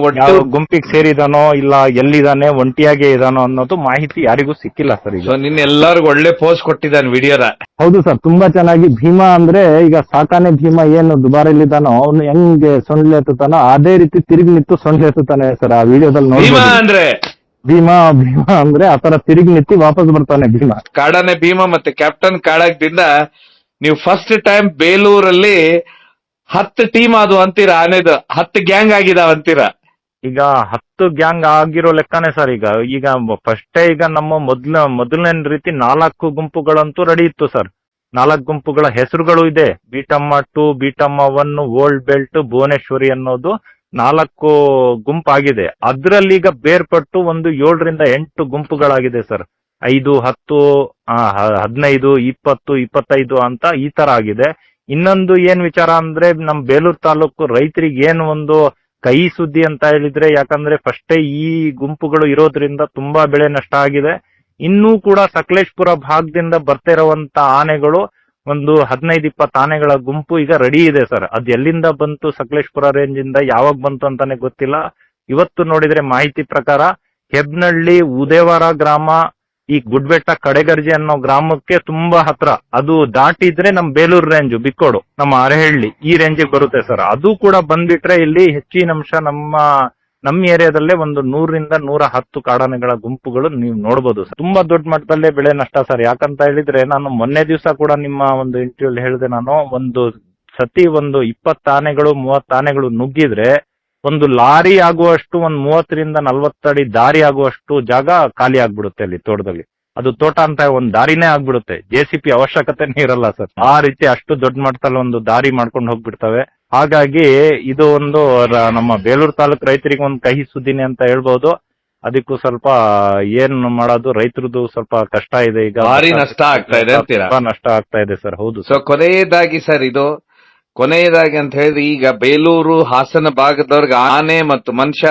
ಗುಂಪಿಗೆ ಸೇರಿದಾನೋ ಇಲ್ಲ ಎಲ್ಲಿದಾನೆ ಒಂಟಿಯಾಗೆ ಇದಾನೋ ಅನ್ನೋದು ಮಾಹಿತಿ ಯಾರಿಗೂ ಸಿಕ್ಕಿಲ್ಲ ಸರ್ ಈಗ. ನಿನ್ನ ಎಲ್ಲರಿಗೂ ಒಳ್ಳೆ ಪೋಸ್ಟ್ ಕೊಟ್ಟಿದ್ದಾನೆ ವಿಡಿಯೋದ. ಹೌದು ಸರ್ ತುಂಬಾ ಚೆನ್ನಾಗಿ ಭೀಮಾ ಅಂದ್ರೆ ಈಗ ಸಾಕಾನೆ ಭೀಮಾ ಏನು ದುಬಾರಿಲಿದ್ದಾನೋ ಅವನು ಹೆಂಗೆ ಸೊಂಡ್ಲೆ ಎತ್ತುತ್ತಾನೋ ಅದೇ ರೀತಿ ತಿರುಗಿ ನಿಂತು ಸೊಂಡ್ಲೆ ಎತ್ತುತ್ತಾನೆ ಸರ್ ಆ ವಿಡಿಯೋದಲ್ಲಿ ನೋಡಿ ಅಂದ್ರೆ ಭೀಮಾ ಭೀಮಾ ಅಂದ್ರೆ ಆತರ ತಿರುಗಿ ನಿತ್ತಿ ವಾಪಸ್ ಬರ್ತಾನೆ ಭೀಮಾ. ಕಾಡಾನೆ ಭೀಮ ಮತ್ತೆ ಕ್ಯಾಪ್ಟನ್ ಕಾಳಗದಿಂದ ನೀವು ಫಸ್ಟ್ ಟೈಮ್ ಬೇಲೂರಲ್ಲಿ ಹತ್ತು ಟೀಮ್ ಅದು ಅಂತೀರಾ ಆನೆದು ಹತ್ತು ಗ್ಯಾಂಗ್ ಆಗಿದಾವ ಅಂತೀರಾ? ಈಗ ಹತ್ತು ಗ್ಯಾಂಗ್ ಆಗಿರೋ ಲೆಕ್ಕನೇ ಸರ್ ಈಗ ಈಗ ಫಸ್ಟೇ ಈಗ ನಮ್ಮ ಮೊದ್ಲ ಮೊದಲನೇ ರೀತಿ ನಾಲ್ಕು ಗುಂಪುಗಳಂತೂ ರೆಡಿ ಇತ್ತು ಸರ್. ನಾಲ್ಕು ಗುಂಪುಗಳ ಹೆಸರುಗಳು ಇದೆ. Beetamma two Beetamma one old belt Bhuvaneshwari ಅನ್ನೋದು. ನಾಲ್ಕು ಗುಂಪಾಗಿದೆ. ಅದ್ರಲ್ಲಿ ಈಗ ಬೇರ್ಪಟ್ಟು ಒಂದು ಏಳರಿಂದ ಎಂಟು ಗುಂಪುಗಳಾಗಿದೆ ಸರ್. ಐದು, ಹತ್ತು ಹದಿನೈದು, ಇಪ್ಪತ್ತು, ಇಪ್ಪತ್ತೈದು ಅಂತ ಈ ತರ ಆಗಿದೆ. ಇನ್ನೊಂದು ಏನ್ ವಿಚಾರ ಅಂದ್ರೆ ನಮ್ ಬೇಲೂರು ತಾಲೂಕು ರೈತರಿಗೆ ಏನ್ ಒಂದು ಕೈ ಸುದ್ದಿ ಅಂತ ಹೇಳಿದ್ರೆ ಯಾಕಂದ್ರೆ ಫಸ್ಟೇ ಈ ಗುಂಪುಗಳು ಇರೋದ್ರಿಂದ ತುಂಬಾ ಬೆಳೆ ನಷ್ಟ ಆಗಿದೆ. ಇನ್ನೂ ಕೂಡ ಸಕಲೇಶ್ಪುರ ಭಾಗದಿಂದ ಬರ್ತಿರುವಂತ ಆನೆಗಳು ಒಂದು ಹದಿನೈದು ಇಪ್ಪತ್ತು ಆನೆಗಳ ಗುಂಪು ಈಗ ರೆಡಿ ಇದೆ ಸರ್ ಅದ್ ಎಲ್ಲಿಂದ ಬಂತು? ಸಕಲೇಶ್ಪುರ ರೇಂಜ್ ಇಂದ ಯಾವಾಗ ಬಂತು ಅಂತಾನೆ ಗೊತ್ತಿಲ್ಲ. ಇವತ್ತು ನೋಡಿದ್ರೆ ಮಾಹಿತಿ ಪ್ರಕಾರ ಹೆಬ್ನಳ್ಳಿ, ಉದೇವಾರ ಗ್ರಾಮ, ಈ ಗುಡ್ಬೆಟ್ಟ ಕಡೆಗರ್ಜಿ ಅನ್ನೋ ಗ್ರಾಮಕ್ಕೆ ತುಂಬಾ ಹತ್ರ. ಅದು ದಾಟಿದ್ರೆ ನಮ್ ಬೇಲೂರು ರೇಂಜ್ ಬಿಕ್ಕೋಡು, ನಮ್ಮ ಅರಹಳ್ಳಿ ಈ ರೇಂಜ್ ಬರುತ್ತೆ ಸರ್ ಅದು ಕೂಡ ಬಂದ್ಬಿಟ್ರೆ ಇಲ್ಲಿ ಹೆಚ್ಚಿನ ಅಂಶ ನಮ್ಮ ನಮ್ಮ ಏರಿಯಾದಲ್ಲೇ ಒಂದು ನೂರರಿಂದ ನೂರ ಹತ್ತು ಕಾಡಾನೆಗಳ ಗುಂಪುಗಳು ನೀವು ನೋಡಬಹುದು ತುಂಬಾ ದೊಡ್ಡ ಮಟ್ಟದಲ್ಲೇ ಬೆಳೆ ನಷ್ಟ ಸರ್. ಯಾಕಂತ ಹೇಳಿದ್ರೆ ನಾನು ಮೊನ್ನೆ ದಿವಸ ಕೂಡ ನಿಮ್ಮ ಒಂದು ಇಂಟರ್ವ್ಯೂ ಹೇಳಿದೆ. ನಾನು ಒಂದು ಸತಿ ಒಂದು ಇಪ್ಪತ್ತು ಆನೆಗಳು, ಮೂವತ್ತು ಆನೆಗಳು ನುಗ್ಗಿದ್ರೆ ಒಂದು ಲಾರಿ ಆಗುವಷ್ಟು, ಒಂದು ಮೂವತ್ತರಿಂದ ನಲ್ವತ್ತಡಿ ದಾರಿ ಆಗುವಷ್ಟು ಜಾಗ ಖಾಲಿ ಆಗ್ಬಿಡುತ್ತೆ ಅಲ್ಲಿ ತೋಟದಲ್ಲಿ. ಅದು ತೋಟ ಅಂತ ಒಂದ್ ದಾರಿನೇ ಆಗ್ಬಿಡುತ್ತೆ. ಜೆ ಸಿ ಪಿ ಅವಶ್ಯಕತೆನೇ ಇರಲ್ಲ ಸರ್. ಆ ರೀತಿ ಅಷ್ಟು ದೊಡ್ಡ ಮಟ್ಟದಲ್ಲಿ ಒಂದು ದಾರಿ ಮಾಡ್ಕೊಂಡು ಹೋಗ್ಬಿಡ್ತವೆ. ಹಾಗಾಗಿ ಇದು ಒಂದು ನಮ್ಮ ಬೇಲೂರು ತಾಲೂಕು ರೈತರಿಗೆ ಒಂದು ಕಹಿ ಸುದ್ದಿನೇ ಅಂತ ಹೇಳ್ಬೋದು. ಅದಕ್ಕೂ ಸ್ವಲ್ಪ ಏನ್ ಮಾಡೋದು ರೈತರದ್ದು ಸ್ವಲ್ಪ ಕಷ್ಟ ಇದೆ ಈಗ. ಭಾರಿ ನಷ್ಟ ಆಗ್ತಾ ಇದೆ ಅಂತೀರಾ? ತುಂಬಾ ನಷ್ಟ ಆಗ್ತಾ ಇದೆ ಸರ್ ಹೌದು ಸೊ ಕೊನೆಯದಾಗಿ ಸರ್ ಇದು ಕೊನೆಯದಾಗಿ ಅಂತ ಹೇಳಿದ್ರೆ ಈಗ ಬೇಲೂರು ಹಾಸನ ಭಾಗದವ್ರಿಗೆ ಆನೆ ಮತ್ತು ಮನುಷ್ಯ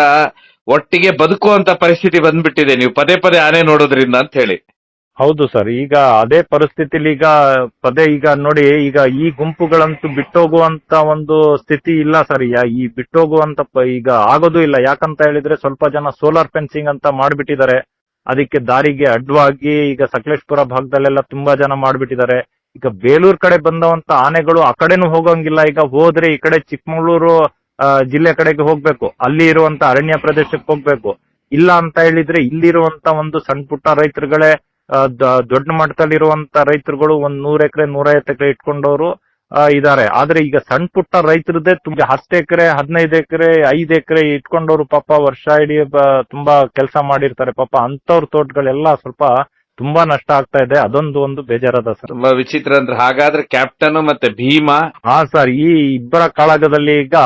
ಒಟ್ಟಿಗೆ ಬದುಕುವಂತ ಪರಿಸ್ಥಿತಿ ಬಂದ್ಬಿಟ್ಟಿದೆ. ನೀವು ಪದೇ ಪದೇ ಆನೆ ನೋಡೋದ್ರಿಂದ ಅಂತ ಹೇಳಿ. ಹೌದು ಸರ್. ಈಗ ಅದೇ ಪರಿಸ್ಥಿತಿಲಿ ಈಗ ಪದೇ ಈಗ ನೋಡಿ, ಈಗ ಈ ಗುಂಪುಗಳಂತೂ ಬಿಟ್ಟೋಗುವಂತ ಒಂದು ಸ್ಥಿತಿ ಇಲ್ಲ ಸರ್. ಈ ಬಿಟ್ಟೋಗುವಂತ ಈಗ ಆಗೋದು ಇಲ್ಲ. ಯಾಕಂತ ಹೇಳಿದ್ರೆ ಸ್ವಲ್ಪ ಜನ ಸೋಲಾರ್ ಫೆನ್ಸಿಂಗ್ ಅಂತ ಮಾಡ್ಬಿಟ್ಟಿದ್ದಾರೆ. ಅದಕ್ಕೆ ದಾರಿಗೆ ಅಡ್ಡವಾಗಿ ಈಗ ಸಕಲೇಶ್ಪುರ ಭಾಗದಲ್ಲೆಲ್ಲ ತುಂಬಾ ಜನ ಮಾಡ್ಬಿಟ್ಟಿದ್ದಾರೆ. ಈಗ ಬೇಲೂರ್ ಕಡೆ ಬಂದವಂತ ಆನೆಗಳು ಆ ಕಡೆನೂ ಹೋಗಂಗಿಲ್ಲ. ಈಗ ಹೋದ್ರೆ ಈ ಕಡೆ ಚಿಕ್ಕಮಗಳೂರು ಜಿಲ್ಲೆ ಕಡೆಗೆ ಹೋಗ್ಬೇಕು. ಅಲ್ಲಿ ಇರುವಂತ ಅರಣ್ಯ ಪ್ರದೇಶಕ್ಕೆ ಹೋಗ್ಬೇಕು. ಇಲ್ಲ ಅಂತ ಹೇಳಿದ್ರೆ ಇಲ್ಲಿರುವಂತ ಒಂದು ಸಣ್ಣ ಪುಟ್ಟ ರೈತರುಗಳೇ ದೊಡ್ಡ ಮಟ್ಟದಲ್ಲಿ ಇರುವಂತ ರೈತರುಗಳು ಒಂದ್ ನೂರ ಎಕರೆ ನೂರೈವತ್ತು ಎಕರೆ ಇಟ್ಕೊಂಡವರು ಇದಾರೆ. ಆದ್ರೆ ಈಗ ಸಣ್ಣ ಪುಟ್ಟ ರೈತರದೇ ತುಂಬಾ ಹತ್ತು ಎಕರೆ ಹದಿನೈದು ಎಕರೆ ಐದು ಎಕರೆ ಇಟ್ಕೊಂಡವ್ರು ಪಾಪ ವರ್ಷ ಇಡೀ ತುಂಬಾ ಕೆಲಸ ಮಾಡಿರ್ತಾರೆ. ಪಾಪ ಅಂತವ್ರ ತೋಟಗಳೆಲ್ಲ ಸ್ವಲ್ಪ ತುಂಬಾ ನಷ್ಟ ಆಗ್ತಾ ಇದೆ. ಅದೊಂದು ಒಂದು ಬೇಜಾರದ ಸರ್. ತುಂಬಾ ವಿಚಿತ್ರ ಅಂದ್ರೆ ಹಾಗಾದ್ರೆ ಕ್ಯಾಪ್ಟನ್ ಮತ್ತೆ ಭೀಮಾ? ಹಾ ಸರ್ ಈ ಇಬ್ಬರ ಕಾಳಗದಲ್ಲಿ ಈಗ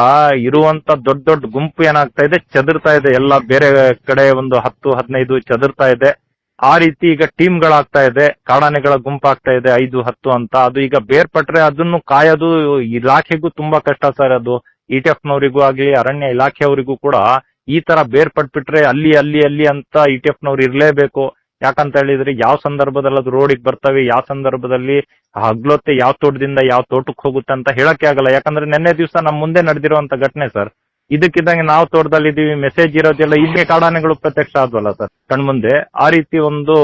ಇರುವಂತ ದೊಡ್ಡ ದೊಡ್ಡ ಗುಂಪು ಏನಾಗ್ತಾ ಇದೆ? ಚದುರ್ತಾ ಇದೆ. ಎಲ್ಲ ಬೇರೆ ಕಡೆ ಒಂದು ಹತ್ತು ಹದಿನೈದು ಚದುರ್ತಾ ಇದೆ. ಆ ರೀತಿ ಈಗ ಟೀಮ್ ಗಳಾಗ್ತಾ ಇದೆ, ಕಾಡಾನೆಗಳ ಗುಂಪಾಗ್ತಾ ಇದೆ, ಐದು, ಹತ್ತು ಅಂತ. ಅದು ಈಗ ಬೇರ್ಪಟ್ರೆ ಅದನ್ನು ಕಾಯೋದು ಇಲಾಖೆಗೂ ತುಂಬಾ ಕಷ್ಟ ಸರ್ ಅದು. ಇ ಟಿ ಎಫ್ ನವರಿಗೂ ಆಗ್ಲಿ, ಅರಣ್ಯ ಇಲಾಖೆಯವರಿಗೂ ಕೂಡ ಈ ತರ ಬೇರ್ಪಟ್ಬಿಟ್ರೆ ಅಲ್ಲಿ ಅಲ್ಲಿ ಅಲ್ಲಿ ಅಂತ ಇ ಟಿ ಎಫ್ ನವ್ರು ಇರ್ಲೇಬೇಕು. ಯಾಕಂತ ಹೇಳಿದ್ರೆ ಯಾವ ಸಂದರ್ಭದಲ್ಲಿ ಅದು ರೋಡಿಗೆ ಬರ್ತವೆ, ಯಾವ ಸಂದರ್ಭದಲ್ಲಿ ಹಗ್ಲೊತ್ತೆ ಯಾವ ತೋಟದಿಂದ ಯಾವ ತೋಟಕ್ಕೆ ಹೋಗುತ್ತೆ ಅಂತ ಹೇಳಕ್ಕೆ ಆಗಲ್ಲ. ಯಾಕಂದ್ರೆ ನಿನ್ನೆ ದಿವಸ ನಮ್ ಮುಂದೆ ನಡೆದಿರುವಂತ ಘಟನೆ ಸರ್. ಇದಕ್ಕಿದ್ದಂಗೆ ನಾವು ತೋಟದಲ್ಲಿ ಇದೀವಿ ಮೆಸೇಜ್ ಇರೋದೆಲ್ಲ ಹಿಂಗೆ ಕಾಡಾನೆಗಳು ಪ್ರತ್ಯಕ್ಷ ಆದ್ವಲ್ಲ ಸರ್. ಕಣ್ಮುಂದೆ ಆ ರೀತಿ ಒಂದು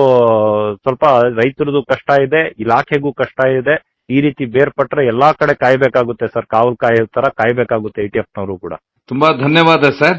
ಸ್ವಲ್ಪ ರೈತರದು ಕಷ್ಟ ಇದೆ, ಇಲಾಖೆಗೂ ಕಷ್ಟ ಇದೆ. ಈ ರೀತಿ ಬೇರ್ಪಟ್ರೆ ಎಲ್ಲಾ ಕಡೆ ಕಾಯ್ಬೇಕಾಗುತ್ತೆ ಸರ್. ಕಾವಲ್ ಕಾಯೋ ತರ ಕಾಯ್ಬೇಕಾಗುತ್ತೆ ಐ ಟಿ ಎಫ್ ನವರು ಕೂಡ. ತುಂಬಾ ಧನ್ಯವಾದ ಸರ್.